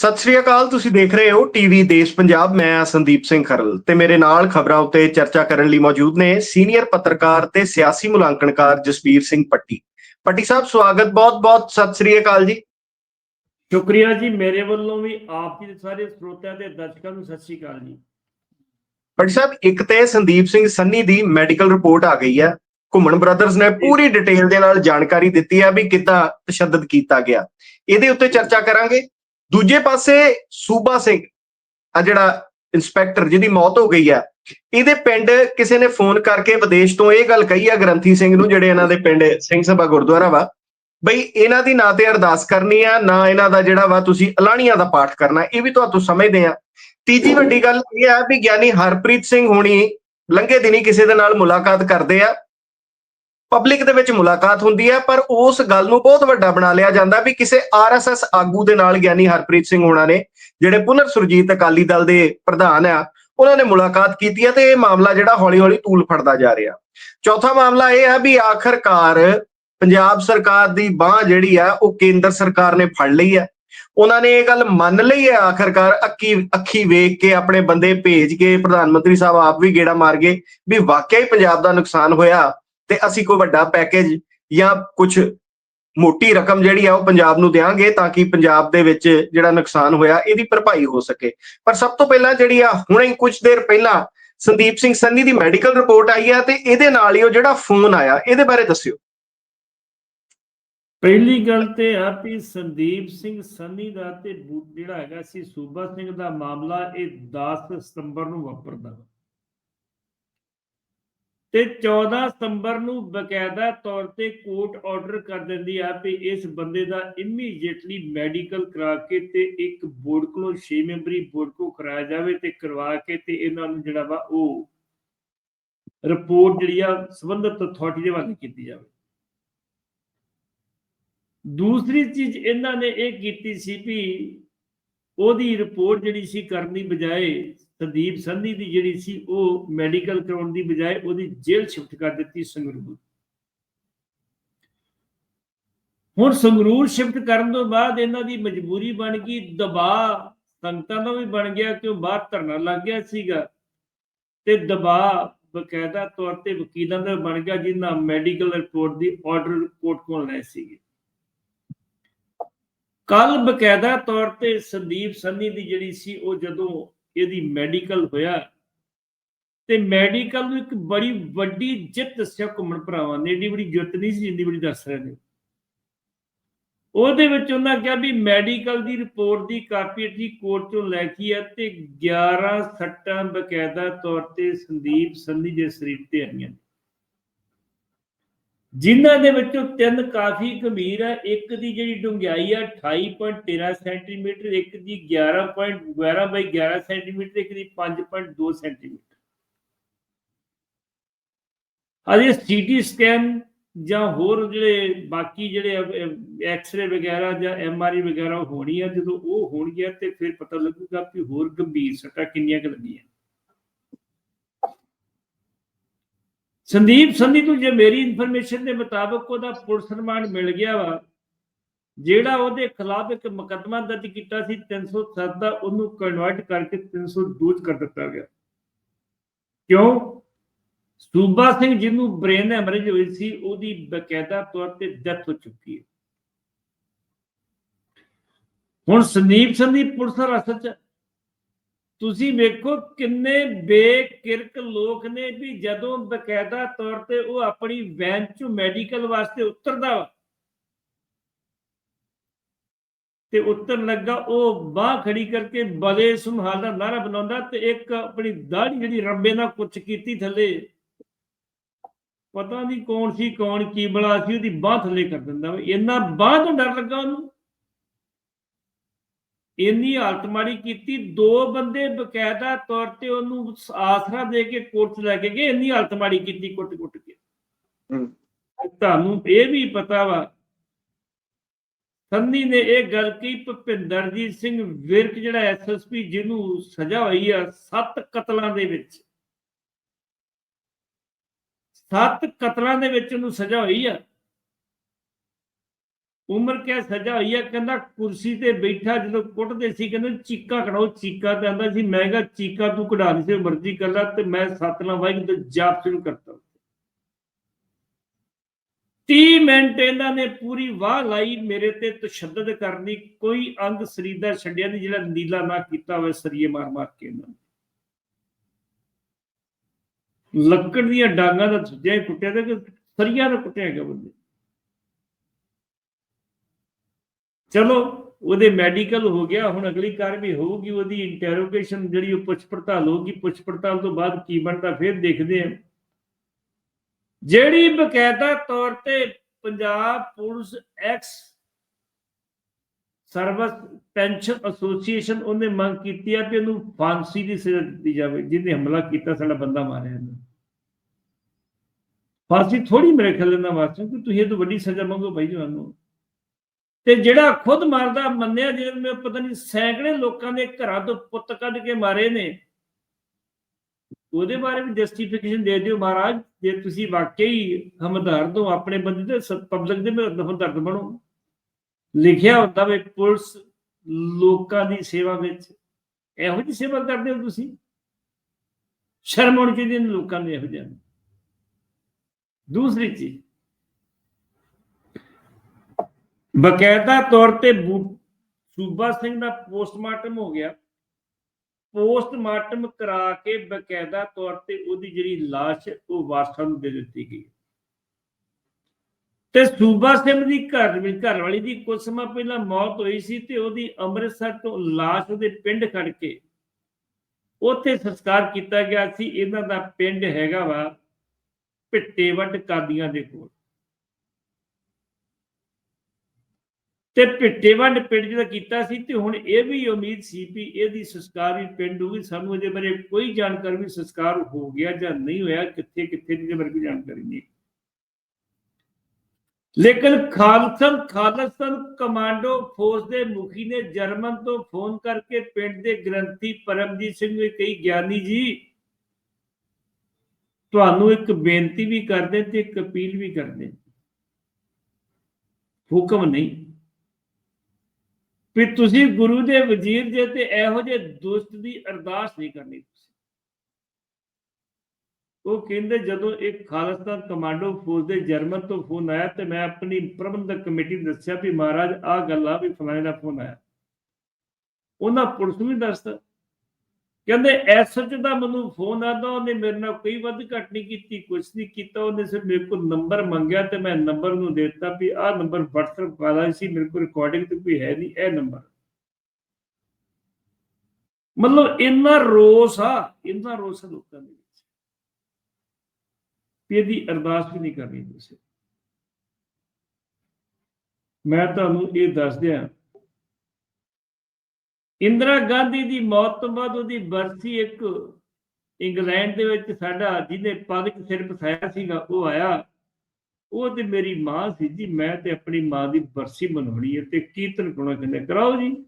ਸਤਿ ਸ਼੍ਰੀ ਅਕਾਲ ਤੁਸੀਂ ਦੇਖ ਰਹੇ ਹੋ ਟੀਵੀ ਦੇਸ਼ ਪੰਜਾਬ। ਮੈਂ ਹਾਂ ਸੰਦੀਪ ਸਿੰਘ ਖਰਲ ਤੇ ਮੇਰੇ ਨਾਲ ਖਬਰਾਂ ਉੱਤੇ ਚਰਚਾ ਕਰਨ ਲਈ ਮੌਜੂਦ ਨੇ ਸੀਨੀਅਰ ਪੱਤਰਕਾਰ ਤੇ ਸਿਆਸੀ ਮੁਲਾਂਕਣਕਾਰ ਜਸਬੀਰ ਸਿੰਘ ਪੱਟੀ। ਪੱਟੀ ਸਾਹਿਬ ਸਵਾਗਤ ਬਹੁਤ-ਬਹੁਤ ਸਤਿ ਸ਼੍ਰੀ ਅਕਾਲ ਜੀ। ਸ਼ੁਕਰੀਆ ਜੀ ਮੇਰੇ ਵੱਲੋਂ ਵੀ ਆਪ ਜੀ ਦੇ ਸਾਰੇ ਸਰੋਤਿਆਂ ਤੇ ਦਰਸ਼ਕਾਂ ਨੂੰ ਸਤਿ ਸ਼੍ਰੀ ਅਕਾਲ ਜੀ। ਪੱਟੀ ਸਾਹਿਬ ਇੱਕ ਤੇ ਸੰਦੀਪ ਸਿੰਘ ਸੰਨੀ ਦੀ ਮੈਡੀਕਲ ਰਿਪੋਰਟ ਆ ਗਈ ਹੈ। ਘੁੰਮਣ ਬ੍ਰਦਰਜ਼ ਨੇ ਪੂਰੀ ਡਿਟੇਲ ਦੇ ਨਾਲ ਜਾਣਕਾਰੀ ਦਿੱਤੀ ਹੈ ਵੀ ਕਿੱਦਾਂ ਤਸ਼ੱਦਦ ਕੀਤਾ ਗਿਆ। ਇਹਦੇ ਉੱਤੇ ਚਰਚਾ ਕਰਾਂਗੇ। ਦੂਜੇ ਪਾਸੇ ਸੂਬਾ ਸਿੰਘ ਆ ਜਿਹੜਾ ਇੰਸਪੈਕਟਰ ਜਿਹਦੀ ਮੌਤ ਹੋ ਗਈ ਆ, ਇਹਦੇ ਪਿੰਡ ਕਿਸੇ ਨੇ ਫੋਨ ਕਰਕੇ ਵਿਦੇਸ਼ ਤੋਂ ਇਹ ਗੱਲ ਕਹੀ ਆ, ਗ੍ਰੰਥੀ ਸਿੰਘ ਨੂੰ, ਜਿਹੜੇ ਇਹਨਾਂ ਦੇ ਪਿੰਡ ਸਿੰਘ ਸਭਾ ਗੁਰਦੁਆਰਾ ਵਾ, ਬਈ ਇਹਨਾਂ ਦੀ ਨਾ ਤੇ ਅਰਦਾਸ ਕਰਨੀ ਆ, ਨਾ ਇਹਨਾਂ ਦਾ ਜਿਹੜਾ ਵਾ ਤੁਸੀਂ ਅਲਾਣੀਆਂ ਦਾ ਪਾਠ ਕਰਨਾ, ਇਹ ਵੀ ਤੁਹਾਨੂੰ ਸਮਝਦੇ ਆ। ਤੀਜੀ ਵੱਡੀ ਗੱਲ ਇਹ ਹੈ ਵੀ ਗਿਆਨੀ ਹਰਪ੍ਰੀਤ ਸਿੰਘ ਹੋਣੀ ਲੰਘੇ ਦਿਨੀ ਕਿਸੇ ਦੇ ਨਾਲ ਮੁਲਾਕਾਤ ਕਰਦੇ ਆ ਪਬਲਿਕ ਦੇ ਵਿੱਚ ਮੁਲਾਕਾਤ ਹੁੰਦੀ ਹੈ, ਪਰ ਉਸ ਗੱਲ ਨੂੰ ਬਹੁਤ ਵੱਡਾ ਬਣਾ ਲਿਆ ਜਾਂਦਾ ਵੀ ਕਿਸੇ ਆਰਐਸਐਸ ਆਗੂ ਦੇ ਨਾਲ ਗਿਆਨੀ ਹਰਪ੍ਰੀਤ ਸਿੰਘ ਹੋਣਾ ਨੇ, ਜਿਹੜੇ ਪੁਨਰ ਸੁਰਜੀਤ ਅਕਾਲੀ ਦਲ ਦੇ ਪ੍ਰਧਾਨ ਆ, ਉਹਨਾਂ ਨੇ ਮੁਲਾਕਾਤ ਕੀਤੀ ਹੈ ਤੇ ਇਹ ਮਾਮਲਾ ਜਿਹੜਾ ਹੌਲੀ-ਹੌਲੀ ਤੂਲ ਫੜਦਾ ਜਾ ਰਿਹਾ। ਚੌਥਾ ਮਾਮਲਾ ਇਹ ਹੈ ਵੀ ਆਖਰਕਾਰ ਪੰਜਾਬ ਸਰਕਾਰ ਦੀ ਬਾਹ ਜਿਹੜੀ ਆ, ਉਹ ਕੇਂਦਰ ਸਰਕਾਰ ਨੇ ਫੜ ਲਈ ਹੈ। ਉਹਨਾਂ ਨੇ ਇਹ ਗੱਲ ਮੰਨ ਲਈ ਹੈ, ਆਖਰਕਾਰ ਅੱਖੀ ਅੱਖੀ ਵੇਖ ਕੇ ਆਪਣੇ ਬੰਦੇ ਭੇਜ ਕੇ ਪ੍ਰਧਾਨ ਮੰਤਰੀ ਸਾਹਿਬ ਆਪ ਵੀ ਗੇੜਾ ਮਾਰ ਗਏ ਵੀ ਵਾਕਿਆ ਹੀ ਪੰਜਾਬ ਦਾ ਨੁਕਸਾਨ ਹੋਇਆ। ਤੇ ਅਸੀਂ ਕੋਈ ਵੱਡਾ ਪੈਕੇਜ ਜਾਂ ਕੁਝ ਮੋਟੀ ਰਕਮ ਜਿਹੜੀ ਆ ਉਹ ਪੰਜਾਬ ਨੂੰ ਦੇਵਾਂਗੇ ਤਾਂ ਕਿ ਪੰਜਾਬ ਦੇ ਵਿੱਚ ਜਿਹੜਾ ਨੁਕਸਾਨ ਹੋਇਆ ਇਹਦੀ ਭਰਪਾਈ ਹੋ ਸਕੇ ਪਰ ਸਭ ਤੋਂ ਪਹਿਲਾਂ ਜਿਹੜੀ ਆ, ਹੁਣੇ ਕੁਝ ਦੇਰ ਪਹਿਲਾਂ ਸੰਦੀਪ ਸਿੰਘ ਸੰਨੀ ਦੀ ਮੈਡੀਕਲ ਰਿਪੋਰਟ ਆਈ ਆ ਤੇ ਇਹਦੇ ਨਾਲ ਹੀ ਉਹ ਜਿਹੜਾ ਫੋਨ ਆਇਆ, ਇਹਦੇ ਬਾਰੇ ਦੱਸਿਓ ਪਹਿਲੀ ਗੱਲ ਤੇ ਆ ਵੀ ਸੰਦੀਪ ਸਿੰਘ ਸੰਨੀ ਦਾ ਤੇ ਜਿਹੜਾ ਹੈਗਾ ਸੀ ਸੂਬਾ ਸਿੰਘ ਦਾ ਮਾਮਲਾ ਇਹ 10 ਸਤੰਬਰ ਨੂੰ ਵਾਪਰਦਾ ਵਾ। ਤੇ 14 ਸਤੰਬਰ ਨੂੰ ਬਕਾਇਦਾ ਤੌਰ ਤੇ ਕੋਰਟ ਆਰਡਰ ਕਰ ਦਿੰਦੀ ਆ ਵੀ ਇਸ ਬੰਦੇ ਦਾ ਇਮੀਡੀਏਟਲੀ ਮੈਡੀਕਲ ਕਰਾ ਕੇ ਤੇ ਇੱਕ ਬੋਰਡ ਕੋਲੋਂ 6 ਮੈਂਬਰੀ ਬੋਰਡ ਕੋ ਕਰਾਇਆ ਜਾਵੇ ਤੇ ਕਰਵਾ ਕੇ ਤੇ ਇਹਨਾਂ ਨੂੰ ਜਿਹੜਾ ਵਾ ਉਹ ਰਿਪੋਰਟ ਜਿਹੜੀ ਆ ਸੰਬੰਧਿਤ ਅਥਾਰਟੀ ਦੇ ਵੱਲ ਕੀਤੀ ਜਾਵੇ। ਦੂਸਰੀ ਚੀਜ਼ ਇਹਨਾਂ ਨੇ ਇਹ ਕੀਤੀ ਸੀ ਵੀ ਉਹਦੀ ਰਿਪੋਰਟ ਜਿਹੜੀ ਸੀ ਕਰਨ ਦੀ ਬਜਾਏ ਸੰਦੀਪ ਸੰਧੀ ਦੀ ਜਿਹੜੀ ਸੀ ਉਹ ਮੈਡੀਕਲ ਕਰਾਉਣ ਦੀ ਬਜਾਏ ਉਹਦੀ ਜੇਲ੍ਹ ਸ਼ਿਫਟ ਕਰ ਦਿੱਤੀ ਸੰਗਰੂਰ। ਹੁਣ ਸੰਗਰੂਰ ਸ਼ਿਫਟ ਕਰਨ ਤੋਂ ਬਾਅਦ ਇਹਨਾਂ ਦੀ ਮਜਬੂਰੀ ਬਣ ਗਈ ਦਬਾਅ ਸੰਗਤਾਂ ਦਾ ਵੀ ਬਣ ਗਿਆ ਕਿ ਬਾਹਰ ਧਰਨਾ ਲੱਗ ਗਿਆ ਸੀਗਾ ਤੇ ਦਬਾਅ ਬਕਾਇਦਾ ਤੌਰ ਤੇ ਵਕੀਲਾਂ ਦਾ ਬਣ ਗਿਆ, ਜਿਨ੍ਹਾਂ ਮੈਡੀਕਲ ਰਿਪੋਰਟ ਦੀ ਆਰਡਰ ਕੋਰਟ ਕੋਲ ਲੈ ਸੀਗੇ। ਕੱਲ ਬਕਾਇਦਾ ਤੌਰ ਤੇ ਸੰਦੀਪ ਸੰਨੀ ਦੀ ਜਿਹੜੀ ਸੀ, ਉਹ ਜਦੋਂ ਇਹਦੀ ਮੈਡੀਕਲ ਹੋਇਆ, ਤੇ ਮੈਡੀਕਲ ਨੂੰ ਇੱਕ ਬੜੀ ਵੱਡੀ ਜਿੱਤ ਦੱਸਿਆ ਘੁੰਮਣ ਭਰਾਵਾਂ ਨੇ, ਏਡੀ ਬੜੀ ਜਿੱਤ ਨਹੀਂ ਸੀ ਜਿੰਨੀ ਬੜੀ ਦੱਸ ਰਹੇ ਨੇ। ਉਹਦੇ ਵਿੱਚ ਉਹਨਾਂ ਕਿਹਾ ਵੀ ਮੈਡੀਕਲ ਦੀ ਰਿਪੋਰਟ ਦੀ ਕਾਪੀ ਜੀ ਕੋਰਟ ਤੋਂ ਲੈ ਕੇ ਆ ਤੇ 11 ਸੱਟਾਂ ਬਕਾਇਦਾ ਤੌਰ ਤੇ ਸੰਦੀਪ ਸੰਨੀ ਦੇ ਸਰੀਰ ਤੇ ਆਈਆਂ ਨੇ। ਜਿਨ੍ਹਾਂ ਦੇ ਵਿੱਚੋਂ ਤਿੰਨ ਕਾਫੀ ਗੰਭੀਰ ਹੈ ਇੱਕ ਦੀ ਜਿਹੜੀ ਡੂੰਘਾਈ ਹੈ 28.13 ਸੈਂਟੀਮੀਟਰ, ਇੱਕ ਦੀ 11.12 ਬਾਈ 11 ਸੈਂਟੀਮੀਟਰ, ਇੱਕ ਦੀ 5.2 ਸੈਂਟੀਮੀਟਰ। ਅਜੇ ਸੀਟੀ ਸਕੈਨ ਜਾਂ ਹੋਰ ਜਿਹੜੇ ਬਾਕੀ ਜਿਹੜੇ ਐਕਸ-ਰੇ ਵਗੈਰਾ ਜਾਂ ਐਮਆਰਆਈ ਵਗੈਰਾ ਹੋਣੀ ਆ, ਜਦੋਂ ਉਹ ਹੋਣਗੀਆਂ ਤੇ ਫਿਰ ਪਤਾ ਲੱਗੂਗਾ ਕਿ ਹੋਰ ਗੰਭੀਰ ਸੱਟਾਂ ਕਿੰਨੀਆਂ ਕੁ ਲੱਗੀਆਂ। ਸੰਦੀਪ ਸੰਧੀ ਨੂੰ ਜੇ ਮੇਰੀ ਇਨਫੋਰਮੇਸ਼ਨ ਦੇ ਮੁਤਾਬਕ ਉਹਦਾ ਪੁਲਿਸ ਰਿਮਾਂਡ ਮਿਲ ਗਿਆ ਵਾ, ਜਿਹੜਾ ਉਹਦੇ ਖਿਲਾਫ ਇੱਕ ਮੁਕੱਦਮਾ ਦਰਜ ਕੀਤਾ ਸੀ 307 ਦਾ, ਉਹਨੂੰ ਕਨਵਰਟ ਕਰਕੇ 302 ਕਰ ਦਿੱਤਾ ਗਿਆ। ਕਿਉਂ? ਸੂਬਾ ਸਿੰਘ ਜਿਹਨੂੰ ਬ੍ਰੇਨ ਹੈਮਰੇਜ ਹੋਈ ਸੀ, ਉਹਦੀ ਬਕਾਇਦਾ ਤੌਰ ਤੇ ਡੈਥ ਹੋ ਚੁੱਕੀ ਹੈ। ਹੁਣ ਸੰਦੀਪ ਸੰਧੀ ਪੁਲਿਸ ਹਿਰਾਸਤ ਚ ਤੁਸੀਂ ਵੇਖੋ ਕਿੰਨੇ ਬੇਕਿਰਕ ਲੋਕ ਨੇ ਵੀ ਜਦੋਂ ਬਕਾਇਦਾ ਤੌਰ ਤੇ ਉਹ ਆਪਣੀ ਵੈਨ ਚ ਮੈਡੀਕਲ ਵਾਸਤੇ ਉਤਰਦਾ ਵਾ, ਤੇ ਉਤਰਨ ਲੱਗਾ, ਉਹ ਬਾਹ ਖੜੀ ਕਰਕੇ ਬਲੇ ਸੰਭਾਲ ਦਾ ਨਾਰਾ ਬਣਾਉਂਦਾ ਤੇ ਇੱਕ ਆਪਣੀ ਦਾੜੀ ਜਿਹੜੀ ਰੱਬੇ ਨਾਲ ਕੁੱਚ ਕੀਤੀ ਥੱਲੇ। ਪਤਾ ਨਹੀਂ ਕੌਣ ਸੀ, ਕੌਣ ਕੀ ਬਲਾ ਸੀ, ਉਹਦੀ ਬਾਹ ਥੱਲੇ ਕਰ ਦਿੰਦਾ ਇੰਨਾ ਬਾਹ ਤੋਂ ਡਰ ਲੱਗਾ ਉਹਨੂੰ। ਇੰਨੀ ਹਾਲਤ ਮਾੜੀ ਕੀਤੀ ਦੋ ਬੰਦੇ ਬਕਾਇਦਾ ਤੌਰ ਤੇ ਉਹਨੂੰ ਆਸਰਾ ਦੇ ਕੇ ਕੋਰਟ ਲੈ ਕੇ ਗਏ ਇੰਨੀ ਹਾਲਤ ਮਾੜੀ ਕੀਤੀ ਕੁੱਟ-ਕੁੱਟ ਕੇ। ਤੁਹਾਨੂੰ ਇਹ ਵੀ ਪਤਾ ਵਾ ਸੰਨੀ ਨੇ ਇਹ ਗੱਲ ਕਹੀ ਭੁਪਿੰਦਰਜੀਤ ਸਿੰਘ ਵਿਰਕ ਜਿਹੜਾ ਐਸਐਸਪੀ ਜਿਹਨੂੰ ਸਜ਼ਾ ਹੋਈ ਆ ਸੱਤ ਕਤਲਾਂ ਦੇ ਵਿੱਚ। ਸੱਤ ਕਤਲਾਂ ਦੇ ਵਿੱਚ ਉਹਨੂੰ ਸਜ਼ਾ ਹੋਈ ਆ। ਉਮਰ ਕਿਆ ਸਜ਼ਾ ਹੋਈ ਆ? ਕਹਿੰਦਾ ਕੁਰਸੀ ਤੇ ਬੈਠਾ ਜਦੋਂ ਕੁੱਟਦੇ ਸੀ, ਕਹਿੰਦੇ ਚੀਕਾ ਕਢਾਓ, ਚੀਕਾ ਤੇ ਆਂਦਾ ਸੀ। ਮੈਂ ਕਿਹਾ, ਚੀਕਾ ਤੂੰ ਕਢਾ ਨਹੀਂ ਸੀ, ਮਰਜ਼ੀ ਕਰ ਤੇ ਮੈਂ ਸਤਨਾਮ ਵਾਹਿਗੁਰੂ ਦਾ ਜਾਪ ਸ਼ੁਰੂ ਕਰਤਾ। 30 ਮਿੰਟ ਇਹਨਾਂ ਨੇ ਪੂਰੀ ਵਾਹ ਲਾਈ, ਮੇਰੇ ਤੇ ਤਸ਼ੱਦਦ ਕਰਨੀ, ਕੋਈ ਅੰਗ ਸਰੀਰ ਦਾ ਛੱਡਿਆ ਨਹੀਂ, ਜਿਹੜਾ ਨੀਲਾ ਨਾ ਕੀਤਾ ਹੋਵੇ, ਸਰੀਏ ਮਾਰ ਮਾਰ ਕੇ ਇਹਨਾਂ ਨੇ। ਲੱਕੜ ਦੀਆਂ ਡਾਂਗਾਂ ਦਾ ਸੁੱਜਿਆ ਹੀ ਕੁੱਟਿਆ ਤੇ ਸਰੀਆ ਦਾ ਕੁੱਟਿਆ ਗਿਆ ਬੰਦੇ। ਚਲੋ, ਉਹਦੇ ਮੈਡੀਕਲ ਹੋ ਗਿਆ, ਹੁਣ ਅਗਲੀ ਕਾਰਵਾਈ ਹੋਊਗੀ, ਉਹਦੀ ਇੰਟਰੋਗੇਸ਼ਨ ਜਿਹੜੀ ਉਹ ਪੁੱਛ ਪੜਤਾਲ ਹੋਊਗੀ, ਪੁੱਛ ਪੜਤਾਲ ਤੋਂ ਬਾਅਦ ਕੀ ਬਣਦਾ, ਫਿਰ ਦੇਖਦੇ ਹਾਂ। ਜਿਹੜੀ ਬਕਾਇਦਾ ਤੌਰ ਤੇ Punjab police ex service pension association ਉਹਨੇ ਮੰਗ ਕੀਤੀ ਹੈ ਕਿ ਉਹਨੂੰ ਫਾਂਸੀ ਦੀ ਸਜ਼ਾ ਦਿੱਤੀ ਜਾਵੇ, ਜਿਹਨੇ ਹਮਲਾ ਕੀਤਾ, ਸਾਡਾ ਬੰਦਾ ਮਾਰਿਆ ਇਹਨੂੰ ਫਾਂਸੀ ਥੋੜੀ ਮੇਰੇ ਖਿਆਲ ਨਾਲ ਵਾਸਤੇ ਕਿ ਤੁਸੀਂ ਇਹ ਤੋਂ ਵੱਡੀ ਸਜ਼ਾ ਮੰਗੋ ਭਾਈ ਤੁਹਾਨੂੰ ਤੇ ਜਿਹੜਾ ਖੁਦ ਮਾਰਦਾ, ਮੰਨਿਆ ਜਿਹਨੇ ਮੈਂ ਪਤਾ ਨਹੀਂ ਸੈਂਕੜੇ ਲੋਕਾਂ ਦੇ ਘਰਾਂ ਤੋਂ ਪੁੱਤ ਕੱਢ ਕੇ ਮਾਰੇ ਨੇ। ਉਹਦੇ ਬਾਰੇ ਵੀ ਜਸਟੀਫਿਕੇਸ਼ਨ ਦੇ ਦਿਓ ਮਹਾਰਾਜ, ਜੇ ਤੁਸੀਂ ਵਾਕਈ ਹਮਦਰਦ ਹੋ, ਆਪਣੇ ਬੰਦੇ ਤੇ ਪਬਲਿਕ ਦੇ ਹਮਦਰਦ ਬਣੋ। ਲਿਖਿਆ ਹੁੰਦਾ ਵੇ ਪੁਲਿਸ ਲੋਕਾਂ ਦੀ ਸੇਵਾ ਵਿੱਚ। ਇਹੋ ਜਿਹੀ ਸੇਵਾ ਕਰਦੇ ਹੋ ਤੁਸੀਂ? ਸ਼ਰਮ ਆਉਣੀ ਚਾਹੀਦੀ ਲੋਕਾਂ ਦੇ ਇਹੋ ਜਿਹਾ। ਦੂਸਰੀ ਚੀਜ਼ ਬਕਾਇਦਾ ਤੌਰ ਤੇ ਸੂਬਾ ਸਿੰਘ ਦਾ ਪੋਸਟਮਾਰਟਮ ਹੋ ਗਿਆ ਪੋਸਟਮਾਰਟਮ ਕਰਾ ਕੇ ਬਕਾਇਦਾ ਤੌਰ ਤੇ ਉਹਦੀ ਜਿਹੜੀ লাশ ਉਹ ਵਾਰਸਾਂ ਨੂੰ ਦੇ ਦਿੱਤੀ ਗਈ ਤੇ ਸੂਬਾ ਸਿੰਘ ਦੀ ਘਰ ਵਿੱਚ ਘਰ ਵਾਲੀ ਦੀ ਕੁਝ ਸਮਾਂ ਪਹਿਲਾਂ ਮੌਤ ਹੋਈ ਸੀ ਤੇ ਉਹਦੀ ਅੰਮ੍ਰਿਤਸਰ ਤੋਂ লাশ ਉਹਦੇ ਪਿੰਡ ਖੜ ਕੇ ਉੱਥੇ ਸੰਸਕਾਰ ਕੀਤਾ ਗਿਆ ਸੀ ਇਹਨਾਂ ਦਾ ਪਿੰਡ ਹੈਗਾ ਵਾ ਪਿੱਟੇਵੱਡ ਕਾਦੀਆਂ ਦੇ ਕੋਲ ਤੇ ਪਿੱਟੇਵੰਡ ਪਿੰਡ ਜਿਹੜਾ ਕੀਤਾ ਸੀ ਤੇ ਹੁਣ ਇਹ ਵੀ ਉਮੀਦ ਸੀ ਵੀ ਇਹਦੀ ਸੰਸਕਾਰ ਵੀ ਪਿੰਡ ਹੋਊਗੀ ਸਾਨੂੰ ਇਹਦੇ ਬਾਰੇ ਕੋਈ ਜਾਣਕਾਰੀ ਵੀ ਸੰਸਕਾਰ ਹੋ ਗਿਆ ਜਾਂ ਨਹੀਂ ਹੋਇਆ, ਕਿੱਥੇ ਕਿੱਥੇ ਦੀ ਬਾਰੇ ਕੋਈ ਜਾਣਕਾਰੀ ਨਹੀਂ। ਲੇਕਿਨ ਖਾਲਸਨ ਖਾਲਸਨ ਕਮਾਂਡੋ ਫੋਰਸ ਦੇ ਮੁਖੀ ਨੇ ਜਰਮਨ ਤੋਂ ਫੋਨ ਕਰਕੇ ਪਿੰਡ ਦੇ ਗ੍ਰੰਥੀ ਪਰਮਜੀਤ ਸਿੰਘ ਨੂੰ ਕਹੀ, ਗਿਆਨੀ ਜੀ, ਤੁਹਾਨੂੰ ਇੱਕ ਬੇਨਤੀ ਵੀ ਕਰਦੇ ਤੇ ਇੱਕ ਅਪੀਲ ਵੀ ਕਰਦੇ। ਹੁਕਮ ਨਹੀਂ। ਵੀ ਤੁਸੀਂ ਗੁਰੂ ਦੇ ਵਜ਼ੀਰ ਜੇ ਤੇ ਇਹੋ ਜਿਹੇ ਦੁਸ਼ਟ ਦੀ ਅਰਦਾਸ ਨਹੀਂ ਕਰਨੀ ਉਹ ਕਹਿੰਦੇ ਜਦੋਂ ਇੱਕ ਖਾਲਸਤਾਨ ਕਮਾਂਡੋ ਫੌਜ ਦੇ ਜਰਮਨ ਤੋਂ ਫੋਨ ਆਇਆ ਤੇ ਮੈਂ ਆਪਣੀ ਪ੍ਰਬੰਧਕ ਕਮੇਟੀ ਨੂੰ ਦੱਸਿਆ ਵੀ ਮਹਾਰਾਜ ਆਹ ਗੱਲ ਆ ਵੀ ਫਲਾਣੇ ਦਾ ਫੋਨ ਆਇਆ। ਉਹਨਾਂ ਪੁਲਿਸ ਨੂੰ ਵੀ ਦੱਸਤਾ ਕਹਿੰਦੇ ਐਸਐਚ ਦਾ ਮੈਨੂੰ ਫੋਨ ਆਦਾ ਉਹਨੇ ਮੇਰੇ ਨਾਲ ਕੋਈ ਵੱਧ ਘੱਟ ਨਹੀਂ ਕੀਤੀ ਕੁਝ ਨਹੀਂ ਕੀਤਾ, ਉਹਨੇ ਸਿਰਫ ਮੇਰੇ ਕੋਲ ਨੰਬਰ ਮੰਗਿਆ ਤੇ ਮੈਂ ਨੰਬਰ ਨੂੰ ਦੇ ਦਿੱਤਾ ਵੀ ਆਹ ਨੰਬਰ WhatsApp ਵਾਲਾ ਸੀ ਮੇਰੇ ਕੋਲ ਰਿਕਾਰਡਿੰਗ ਤੇ ਕੋਈ ਹੈ ਨਹੀਂ, ਇਹ ਨੰਬਰ ਮਤਲਬ ਇੰਨਾ ਰੋਸ ਆ, ਇੰਨਾ ਰੋਸ ਲੋਕਾਂ ਦੇ ਵਿੱਚ ਵੀ ਇਹਦੀ ਅਰਦਾਸ ਵੀ ਨਹੀਂ ਕਰਨੀ ਤੁਸੀਂ। ਮੈਂ ਤੁਹਾਨੂੰ ਇਹ ਦੱਸ ਦਿਆਂ ਇੰਦਰਾ ਗਾਂਧੀ ਦੀ ਮੌਤ ਤੋਂ ਬਾਅਦ ਉਹਦੀ ਬਰਸੀ ਇੱਕ ਇੰਗਲੈਂਡ ਦੇ ਵਿੱਚ ਸਾਡਾ ਜਿਹਨੇ ਪੱਗ 'ਚ ਸਿਰ ਫਸਾਇਆ ਸੀਗਾ, ਉਹ ਆਇਆ। ਉਹ ਤੇ ਮੇਰੀ ਮਾਂ ਸੀ ਜੀ, ਮੈਂ ਤੇ ਆਪਣੀ ਮਾਂ ਦੀ ਬਰਸੀ ਮਨਾਉਣੀ ਹੈ ਤੇ ਕੀਰਤਨ ਕਰਾਉਣਾ ਕਹਿੰਦੇ ਕਰਾਓ ਜੀ।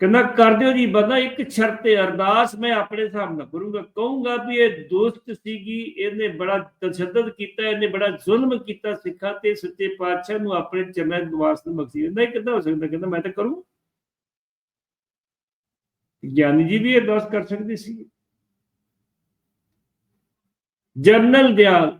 ਕਹਿੰਦਾ, ਕਰ ਦਿਓ ਜੀ, ਬੰਦਾ ਇੱਕ ਸ਼ਰਤ ਤੇ ਅਰਦਾਸ ਮੈਂ ਆਪਣੇ ਹਿਸਾਬ ਨਾਲ ਕਰੂੰਗਾ। ਕਹੂੰਗਾ ਵੀ ਇਹ ਦੋਸਤ ਸੀਗੀ, ਇਹਨੇ ਬੜਾ ਤਸ਼ੱਦਦ ਕੀਤਾ, ਇਹਨੇ ਬੜਾ ਜ਼ੁਲਮ ਕੀਤਾ ਸਿੱਖਾਂ ਤੇ ਸੱਚੇ ਪਾਤਸ਼ਾਹ ਨੂੰ ਆਪਣੇ ਚਰਨਾਂ ਦੇ ਨਿਵਾਸ ਨੂੰ ਬਖਸ਼ੀ ਨਹੀਂ ਕਿੱਦਾਂ ਹੋ ਸਕਦਾ? ਕਹਿੰਦਾ, ਮੈਂ ਤਾਂ ਕਰੂੰ। ਗਿਆਨੀ ਜੀ ਵੀ ਅਰਦਾਸ ਕਰ ਸਕਦੇ ਸੀ। ਜਰਨਲ ਦਿਆਲ,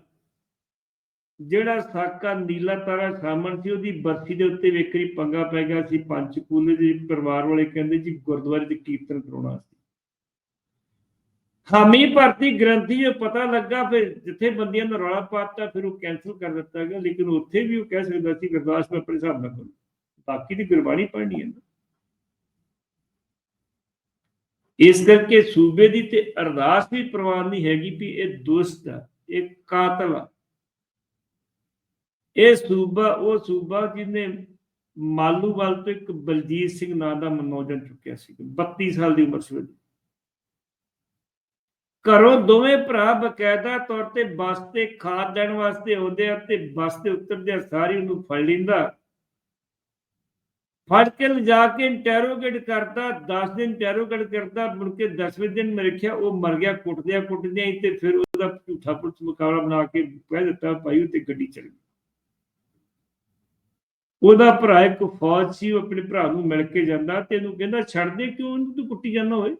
ਜਿਹੜਾ ਸਾਕਾ ਨੀਲਾ ਤਾਰਾ ਸਾਮਣ ਸੀ, ਉਹਦੀ ਬਰਸੀ ਦੇ ਉੱਤੇ ਵੇਖਰੀ ਪੰਗਾ ਪੈ ਗਿਆ ਸੀ। ਪੰਚਕੂਲੇ ਦੇ ਪਰਿਵਾਰ ਵਾਲੇ ਕਹਿੰਦੇ ਜੀ ਗੁਰਦੁਆਰੇ ਦੇ ਕੀਰਤਨ ਕਰਾਉਣਾ ਸੀ। ਹਾਮੀ ਭਰਤੀ ਗ੍ਰੰਥੀ, ਜੋ ਪਤਾ ਲੱਗਾ ਫਿਰ ਜਿੱਥੇ ਬੰਦੀਆਂ ਦਾ ਰੌਲਾ ਪਾਤਾ ਫਿਰ ਉਹ ਕੈਨਸਲ ਕਰ ਦਿੱਤਾ ਗਿਆ। ਲੇਕਿਨ ਉੱਥੇ ਵੀ ਉਹ ਕਹਿ ਸਕਦਾ ਸੀ ਗੁਰਦਾਸ ਮੈਂ ਆਪਣੇ ਹਿਸਾਬ ਨਾਲ ਕਰੂੰ। ਬਾਕੀ ਦੀ ਗੁਰਬਾਣੀ ਪੜ੍ਹਨੀ ਹੈ ਨਾ। ਇਸ ਕਰਕੇ ਸੂਬੇ ਦੀ ਤੇ ਅਰਦਾਸ ਵੀ ਪ੍ਰਵਾਨ ਨਹੀਂ ਹੈਗੀ ਵੀ ਇਹ ਦੁਸ਼ਟ ਆ, ਇਹ ਕਾਤਲ ਆ। ਇਹ ਸੂਬਾ, ਉਹ ਸੂਬਾ ਜਿਹਨੇ ਮਾਲੂਵਾਲ ਤੋਂ ਇੱਕ ਬਲਜੀਤ ਸਿੰਘ ਨਾਂ ਦਾ ਮਨੋਜਨ ਚੁੱਕਿਆ ਸੀ 32 ਸਾਲ ਦੀ ਉਮਰ ਸੀ ਉਹਦੀ। ਘਰੋਂ ਦੋਵੇਂ ਭਰਾ ਬਕਾਇਦਾ ਤੌਰ ਤੇ ਬੱਸ ਤੇ ਖਾਦ ਦੇਣ ਵਾਸਤੇ ਆਉਂਦੇ ਆ ਤੇ ਬੱਸ ਤੇ ਉਤਰਦੇ ਸਾਰੀ ਉਹਨੂੰ ਫੜ ਲਿੰਦਾ। ਫੜ ਕੇ ਲਿਜਾ ਕੇ ਇੰਟਰੋਗੇਟ ਕਰਦਾ 10 ਦਿਨ ਇੰਟਰੋਗੇਟ ਕਰਦਾ ਮੁੜ ਕੇ 10ਵੇਂ ਦਿਨ ਮੇਰੇ ਖਿਆ ਉਹ ਮਰ ਗਿਆ, ਕੁੱਟਦਿਆਂ ਕੁੱਟਦਿਆਂ ਤੇ ਫਿਰ ਉਹਦਾ ਝੂਠਾ ਪੁਲਿਸ ਮੁਕਾਬਲਾ ਬਣਾ ਕੇ ਕਹਿ ਦਿੱਤਾ, ਭਾਈ ਉੱਤੇ ਗੱਡੀ ਚੜ ਗਈ। ਉਹਦਾ ਭਰਾ ਇੱਕ ਫੌਜ ਸੀ, ਉਹ ਆਪਣੇ ਭਰਾ ਨੂੰ ਮਿਲ ਕੇ ਜਾਂਦਾ ਤੇ ਇਹਨੂੰ ਕਹਿੰਦਾ, ਛੱਡ ਦੇ ਕਿਉਂ? ਇਹਨੂੰ ਤੂੰ ਕੁੱਟੀ ਜਾਂਦਾ ਹੋਏ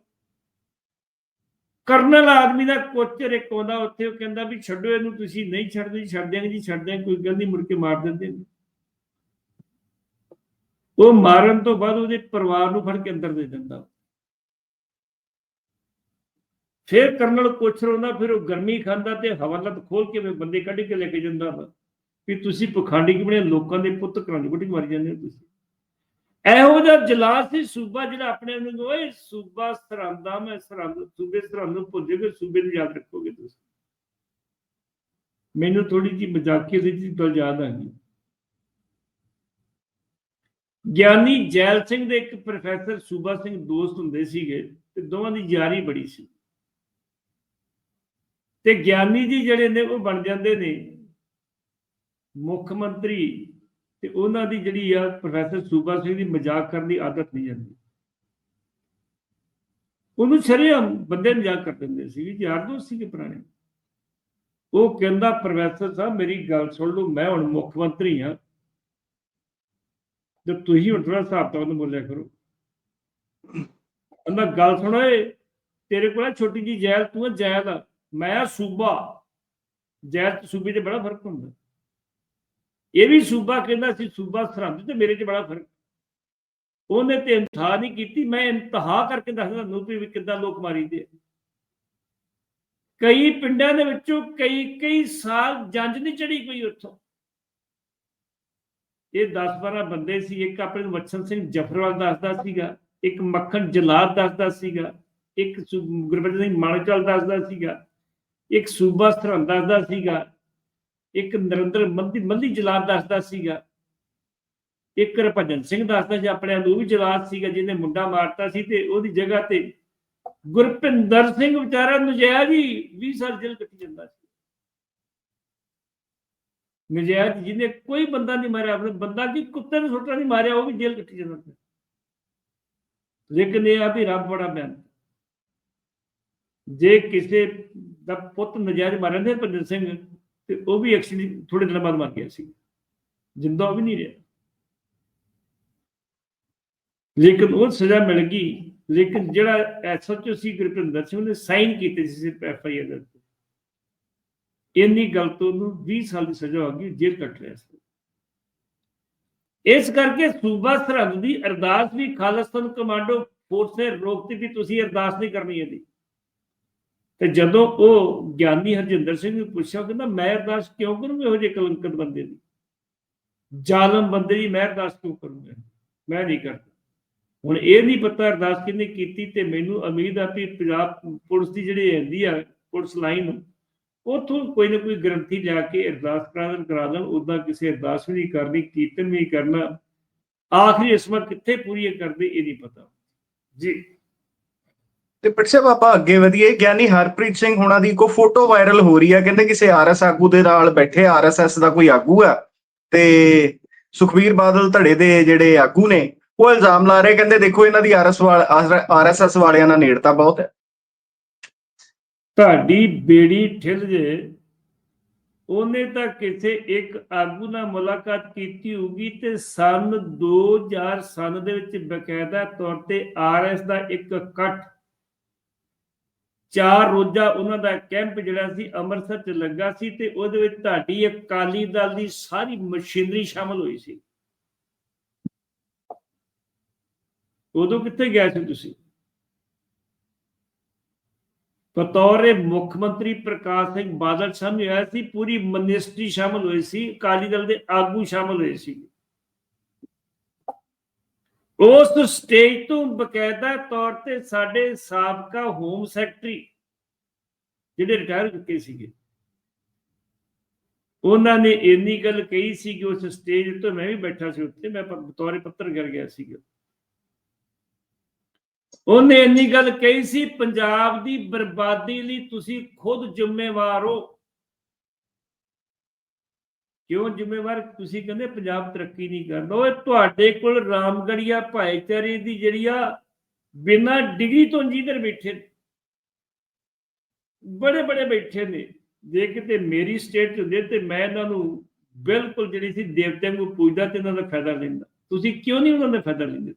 ਕਰਨਲ ਆਦਮੀ ਦਾ ਕੋਚਰ ਇੱਕ ਆਉਂਦਾ, ਉੱਥੇ ਉਹ ਕਹਿੰਦਾ ਵੀ ਛੱਡੋ ਇਹਨੂੰ, ਤੁਸੀਂ ਨਹੀਂ ਛੱਡਦੇ ਜੀ ਛੱਡ ਦਿਆਂਗੇ ਜੀ, ਛੱਡ ਦਿਆਂਗੇ, ਕੋਈ ਗੱਲ ਨਹੀਂ ਮੁੜ ਕੇ ਮਾਰ ਦਿੰਦੇ ਨੇ। ਉਹ ਮਾਰਨ ਤੋਂ ਬਾਅਦ ਉਹਦੇ ਪਰਿਵਾਰ ਨੂੰ ਫੜ ਕੇ ਅੰਦਰ ਦੇ ਦਿੰਦਾ। ਫਿਰ ਕਰਨਲ ਕੋਚਰ ਆਉਂਦਾ ਫਿਰ ਉਹ ਗਰਮੀ ਖਾਂਦਾ ਤੇ ਹਵਾਲਤ ਖੋਲ ਕੇ ਬੰਦੇ ਕੱਢ ਕੇ ਲੈ ਕੇ ਜਾਂਦਾ ਵਾ ਵੀ ਤੁਸੀਂ ਪਖੰਡੀ ਬਣੇ ਲੋਕਾਂ ਦੇ ਪੁੱਤ ਕਰਾਂਡੀ ਬੁੱਢੀ ਮਾਰੀ ਜਾਂਦੇ ਹੋ ਤੁਸੀਂ। ਇਹੋ ਜਿਹਾ ਜਲਾਸ ਸੀ ਸੂਬਾ ਜਿਹੜਾ ਆਪਣੇ ਆਪ ਨੂੰ ਓਏ ਸੂਬਾ ਸਰਹੰਦਾ ਮੈਂ ਸਰਹੰਦ, ਸੂਬੇ ਸਰਹੰਦ ਨੂੰ ਭੁੱਲ ਸੂਬੇ ਨੂੰ ਯਾਦ ਰੱਖੋਗੇ ਤੁਸੀਂ। ਮੈਨੂੰ ਥੋੜੀ ਜੀ ਮਜ਼ਾਕੀਆ ਦੀ ਚੀਜ਼ ਗੱਲ ਯਾਦ ਆ ਗਈ। ਗਿਆਨੀ ਜੈਲ ਸਿੰਘ ਦੇ ਇੱਕ ਪ੍ਰੋਫੈਸਰ ਸੂਬਾ ਸਿੰਘ ਦੋਸਤ ਹੁੰਦੇ ਸੀਗੇ ਤੇ ਦੋਵਾਂ ਦੀ ਯਾਰੀ ਬੜੀ ਸੀ। ਤੇ ਗਿਆਨੀ ਜੀ ਜਿਹੜੇ ਨੇ ਉਹ ਬਣ ਜਾਂਦੇ ਨੇ ਮੁੱਖ ਮੰਤਰੀ ਤੇ ਉਹਨਾਂ ਦੀ ਜਿਹੜੀ ਆ ਪ੍ਰੋਫੈਸਰ ਸੂਬਾ ਸਿੰਘ ਦੀ ਮਜ਼ਾਕ ਕਰਨ ਦੀ ਆਦਤ ਨਹੀਂ ਜਾਂਦੀ। ਉਹਨੂੰ ਸ਼ਰੇਆਮ ਬੰਦੇ ਮਜ਼ਾਕ ਕਰ ਦਿੰਦੇ ਸੀ ਵੀ ਯਾਰ ਦੋਸਤ ਸੀਗੇ ਪੁਰਾਣੇ। ਉਹ ਕਹਿੰਦਾ, ਪ੍ਰੋਫੈਸਰ ਸਾਹਿਬ, ਮੇਰੀ ਗੱਲ ਸੁਣ ਲਓ, ਮੈਂ ਹੁਣ ਮੁੱਖ ਮੰਤਰੀ ਹਾਂ ਤੇ ਤੁਸੀਂ ਹੁਣ ਥੋੜਾ ਹਿਸਾਬ ਤਾਂ ਉਹਨੂੰ ਬੋਲਿਆ ਕਰੋ। ਕਹਿੰਦਾ ਗੱਲ ਸੁਣੋ ਏ ਤੇਰੇ ਕੋਲ ਛੋਟੀ ਜੀ ਜੈਲ, ਤੂੰ ਜੈਲ ਮੈਂ ਸੂਬਾ। ਜੈਲ ਤੇ ਸੂਬੇ 'ਚ ਬੜਾ ਫ਼ਰਕ ਹੁੰਦਾ। ਇਹ ਵੀ ਸੂਬਾ ਕਹਿੰਦਾ ਸੀ, ਸੂਬਾ ਸਰਹੰਦ ਤੇ ਮੇਰੇ 'ਚ ਬੜਾ ਫ਼ਰਕ। ਉਹਨੇ ਤੇ ਇੰਤਹਾ ਨਹੀਂ ਕੀਤੀ। ਮੈਂ ਇੰਤਹਾ ਕਰਕੇ ਦੱਸਦਾ ਨੂੰ ਵੀ ਕਿੱਦਾਂ ਲੋਕ ਮਾਰੀਦੇ ਆ। ਕਈ ਪਿੰਡਾਂ ਦੇ ਵਿੱਚੋਂ ਕਈ ਕਈ ਸਾਲ ਜੰਜ ਨਹੀਂ ਚੜੀ ਕੋਈ ਉੱਥੋਂ। ਇਹ 10 12 ਬੰਦੇ ਸੀ, ਇੱਕ ਆਪਣੇ ਮੱਛਨ ਸਿੰਘ ਜਫਰਵਾਲ ਦੱਸਦਾ ਸੀਗਾ, ਇੱਕ ਮੱਖਣ ਜਲਾਦ ਦੱਸਦਾ ਸੀਗਾ, ਇੱਕ ਸੂ- ਗੁਰਬਚਨ ਸਿੰਘ ਮਾਨਚਲ ਦੱਸਦਾ ਸੀਗਾ, ਇੱਕ ਸੂਬਾ ਸਰਹੰਦ ਦੱਸਦਾ ਸੀਗਾ, ਇੱਕ ਨਰਿੰਦਰ ਮੰਦੀ ਮੰਦੀ ਜਲਾਦ ਦੱਸਦਾ ਸੀਗਾ, ਇੱਕ ਰਪਜਨ ਸਿੰਘ ਦੱਸਦਾ ਸੀ ਆਪਣੇ ਨੂੰ ਵੀ ਜਲਾਦ ਸੀਗਾ ਜਿਹਨੇ ਮੁੰਡਾ ਮਾਰਤਾ ਸੀ ਤੇ ਉਹਦੀ ਜਗ੍ਹਾ ਤੇ ਗੁਰਪਿੰਦਰ ਸਿੰਘ ਵਿਚਾਰਾ ਨਜਾਇਜ਼ ਹੀ 20 ਸਾਲ ਜੇਲ੍ਹ ਕੱਟੀ ਜਾਂਦਾ ਸੀ। ਨਜਾਇਜ਼ ਜਿਹਨੇ ਕੋਈ ਬੰਦਾ ਨਹੀਂ ਮਾਰਿਆ, ਆਪਣੇ ਬੰਦਾ ਕੀ ਕੁੱਤੇ ਨੂੰ ਸੁੱਟਾ ਨਹੀਂ ਮਾਰਿਆ, ਉਹ ਵੀ ਜੇਲ੍ਹ ਕੱਟੀ ਜਾਂਦਾ ਸੀ ਲੇਕਿਨ ਇਹ ਆ ਵੀ ਰੱਬ ਬੜਾ ਬਿਆਨ ਜੇ ਕਿਸੇ ਦਾ ਪੁੱਤ ਨਜਾਇਜ਼ ਮਾਰਿਆ ਨੇ ਭਜਨ ਸਿੰਘ ਤੇ ਉਹ ਵੀ ਐਕਚੁਅਲੀ ਥੋੜੇ ਦਿਨਾਂ ਬਾਅਦ ਮਰ ਗਿਆ ਸੀ। ਜਿੰਦਾ ਉਹ ਵੀ ਨਹੀਂ ਰਿਹਾ। ਲੇਕਿਨ ਉਹ ਸਜ਼ਾ ਮਿਲ ਗਈ। ਲੇਕਿਨ ਜਿਹੜਾ ਐਸਐਚਓ ਸੀ ਗੁਰਪਿੰਦਰ ਸਿੰਘ ਨੇ ਸਾਈਨ ਕੀਤੇ ਸੀ ਐਫ ਆਈ ਆਰ ਦੇ ਇੰਨੀ ਗੱਲ ਤੋਂ ਉਹਨੂੰ 20 ਸਾਲ ਦੀ ਸਜ਼ਾ ਹੋ ਗਈ, ਜੇਲ੍ਹ ਕੱਟ ਰਿਹਾ ਸੀ। ਇਸ ਕਰਕੇ ਸੂਬਾ ਸਰਹੰਦ ਦੀ ਅਰਦਾਸ ਵੀ ਖਾਲਿਸਤਾਨ ਕਮਾਂਡੋ ਫੋਰਸ ਨੇ ਰੋਕਤੀ ਵੀ ਤੁਸੀਂ ਅਰਦਾਸ ਨਹੀਂ ਕਰਨੀ ਇਹਦੀ। ਤੇ ਜਦੋਂ ਉਹ ਗਿਆਨੀ ਹਰਜਿੰਦਰ ਸਿੰਘ ਨੂੰ ਪੁੱਛਿਆ ਕਹਿੰਦਾ, ਮੈਂ ਅਰਦਾਸ ਕਿਉਂ ਕਰੂੰਗਾ ਇਹੋ ਜਿਹੇ ਕਲੰਕਤ ਬੰਦੇ ਦੀ? ਜ਼ਾਲਮ ਬੰਦੇ ਦੀ ਮੈਂ ਅਰਦਾਸ ਕਿਉਂ ਕਰੂੰਗਾ? ਮੈਂ ਨਹੀਂ ਕਰਦਾ। ਹੁਣ ਇਹ ਨਹੀਂ ਪਤਾ ਅਰਦਾਸ ਕਿਹਨੇ ਕੀਤੀ ਤੇ ਮੈਨੂੰ ਉਮੀਦ ਆ ਵੀ ਪੰਜਾਬ ਪੁਲਿਸ ਦੀ ਜਿਹੜੀ ਹੁੰਦੀ ਆ ਪੁਲਿਸ ਲਾਈਨ ਉਥੋਂ ਕੋਈ ਨਾ ਕੋਈ ਗ੍ਰੰਥੀ ਜਾ ਕੇ ਅਰਦਾਸ ਕਰਾ ਦੇਣ ਉਦਾਂ ਕਿਸੇ ਅਰਦਾਸ ਵੀ ਨਹੀਂ ਕਰਨੀ, ਕੀਰਤਨ ਵੀ ਕਰਨਾ। ਆਖਰੀ ਇਸਮਤ ਕਿੱਥੇ ਪੂਰੀ ਕਰਦੇ, ਇਹ ਨਹੀਂ ਪਤਾ। ਜੀ। ਤੇ ਪਟ ਆਪਾਂ ਅੱਗੇ ਵਧੀਏ, ਗਿਆਨੀ ਹਰਪ੍ਰੀਤ ਸਿੰਘ ਹੁਣਾਂ ਦੀ ਕੋ ਫੋਟੋ ਵਾਇਰਲ ਹੋ ਰਹੀ ਹੈ ਕਹਿੰਦੇ ਕਿਸੇ ਆਰਐਸ ਆਗੂ ਦੇ ਨਾਲ ਬੈਠੇ ਆਰਐਸਐਸ ਦਾ ਕੋਈ ਆਗੂ ਆ, ਤੇ ਸੁਖਵੀਰ ਬਾਦਲ ਧੜੇ ਦੇ ਜਿਹੜੇ ਆਗੂ ਨੇ, ਉਹ ਇਲਜ਼ਾਮ ਲਾ ਰਹੇ, ਕਹਿੰਦੇ ਦੇਖੋ ਇਹਨਾਂ ਦੀ ਆਰਐਸ ਆਰਐਸਐਸ ਵਾਲਿਆਂ ਨਾਲ ਨੇੜਤਾ ਬਹੁਤ ਹੈ। ਤੁਹਾਡੀ ਬੇੜੀ ਠਿਲ ਜੇ। ਉਹਨੇ ਤਾਂ ਕਿਸੇ ਇੱਕ ਆਗੂ ਨਾਲ ਮੁਲਾਕਾਤ ਕੀਤੀ ਹੋਊਗੀ ਤੇ ਸਨ 2000 ਸਨ ਦੇ ਵਿੱਚ ਬਕਾਇਦਾ ਤੌਰ ਤੇ ਆਰਐਸ ਦਾ ਇੱਕ ਇਕੱਠ ਚਾਰ ਰੋਜ਼ਾ ਉਹਨਾਂ ਦਾ ਕੈਂਪ ਜਿਹੜਾ ਸੀ ਅੰਮ੍ਰਿਤਸਰ ਚ ਲੱਗਾ ਸੀ ਤੇ ਉਹਦੇ ਵਿੱਚ ਤੁਹਾਡੀ ਅਕਾਲੀ ਦਲ ਦੀ ਸਾਰੀ ਮਸ਼ੀਨਰੀ ਸ਼ਾਮਲ ਹੋਈ ਸੀ। ਉਦੋਂ ਕਿੱਥੇ ਗਏ ਸੀ ਤੁਸੀਂ? ਬਤੌਰ ਮੁੱਖ ਮੰਤਰੀ ਪ੍ਰਕਾਸ਼ ਸਿੰਘ ਬਾਦਲ ਸ਼ਾਮਿਲ ਹੋਇਆ ਸੀ, ਪੂਰੀ ਮਿਨਿਸਟਰੀ ਸ਼ਾਮਲ ਹੋਈ ਸੀ, ਅਕਾਲੀ ਦਲ ਦੇ ਆਗੂ ਸ਼ਾਮਲ ਹੋਏ ਸੀ। ਉਸ ਸਟੇਜ ਤੋਂ ਬਕਾਇਦਾ ਤੌਰ ਤੇ ਸਾਡੇ ਸਾਬਕਾ ਹੋਮ ਸੈਕਟਰੀ ਜਿਹੜੇ ਰਿਟਾਇਰ ਚੁੱਕੇ ਸੀਗੇ, ਉਹਨਾਂ ਨੇ ਇੰਨੀ ਗੱਲ ਕਹੀ ਸੀ ਕਿ ਉਸ ਸਟੇਜ ਤੋਂ ਮੈਂ ਵੀ ਬੈਠਾ ਸੀ ਉੱਤੇ ਮੈਂ ਪ- ਬਤੌਰ ਪੱਤਰਕਾਰ ਗਿਆ ਸੀਗਾ। ਉਹਨੇ ਇੰਨੀ ਗੱਲ ਕਹੀ ਸੀ, ਪੰਜਾਬ ਦੀ ਬਰਬਾਦੀ ਲਈ ਤੁਸੀਂ ਖੁਦ ਜ਼ਿੰਮੇਵਾਰ ਹੋ। ਕਿਉਂ ਜ਼ਿੰਮੇਵਾਰ? ਤੁਸੀਂ ਕਹਿੰਦੇ ਪੰਜਾਬ ਤਰੱਕੀ ਨਹੀਂ ਕਰਦਾ। ਓਏ, ਤੁਹਾਡੇ ਕੋਲ ਰਾਮਗੜੀਆ ਭਾਈਚਾਰੇ ਦੀ ਜਿਹੜੀ ਆ, ਬਿਨਾਂ ਡਿਗਰੀ ਤੋਂ ਇੰਜੀਨੀਅਰ ਬੈਠੇ ਨੇ। ਬੜੇ ਬੜੇ ਬੈਠੇ ਨੇ। ਜੇ ਕਿਤੇ ਮੇਰੀ ਸਟੇਟ ਚ ਹੁੰਦੇ ਤੇ ਮੈਂ ਇਹਨਾਂ ਨੂੰ ਬਿਲਕੁਲ ਜਿਹੜੀ ਸੀ ਦੇਵਤਿਆਂ ਨੂੰ ਪੂਜਦਾ ਤੇ ਇਹਨਾਂ ਦਾ ਫਾਇਦਾ ਲੈਂਦਾ। ਤੁਸੀਂ ਕਿਉਂ ਨਹੀਂ ਉਹਨਾਂ ਦਾ ਫਾਇਦਾ ਲੈਂਦੇ?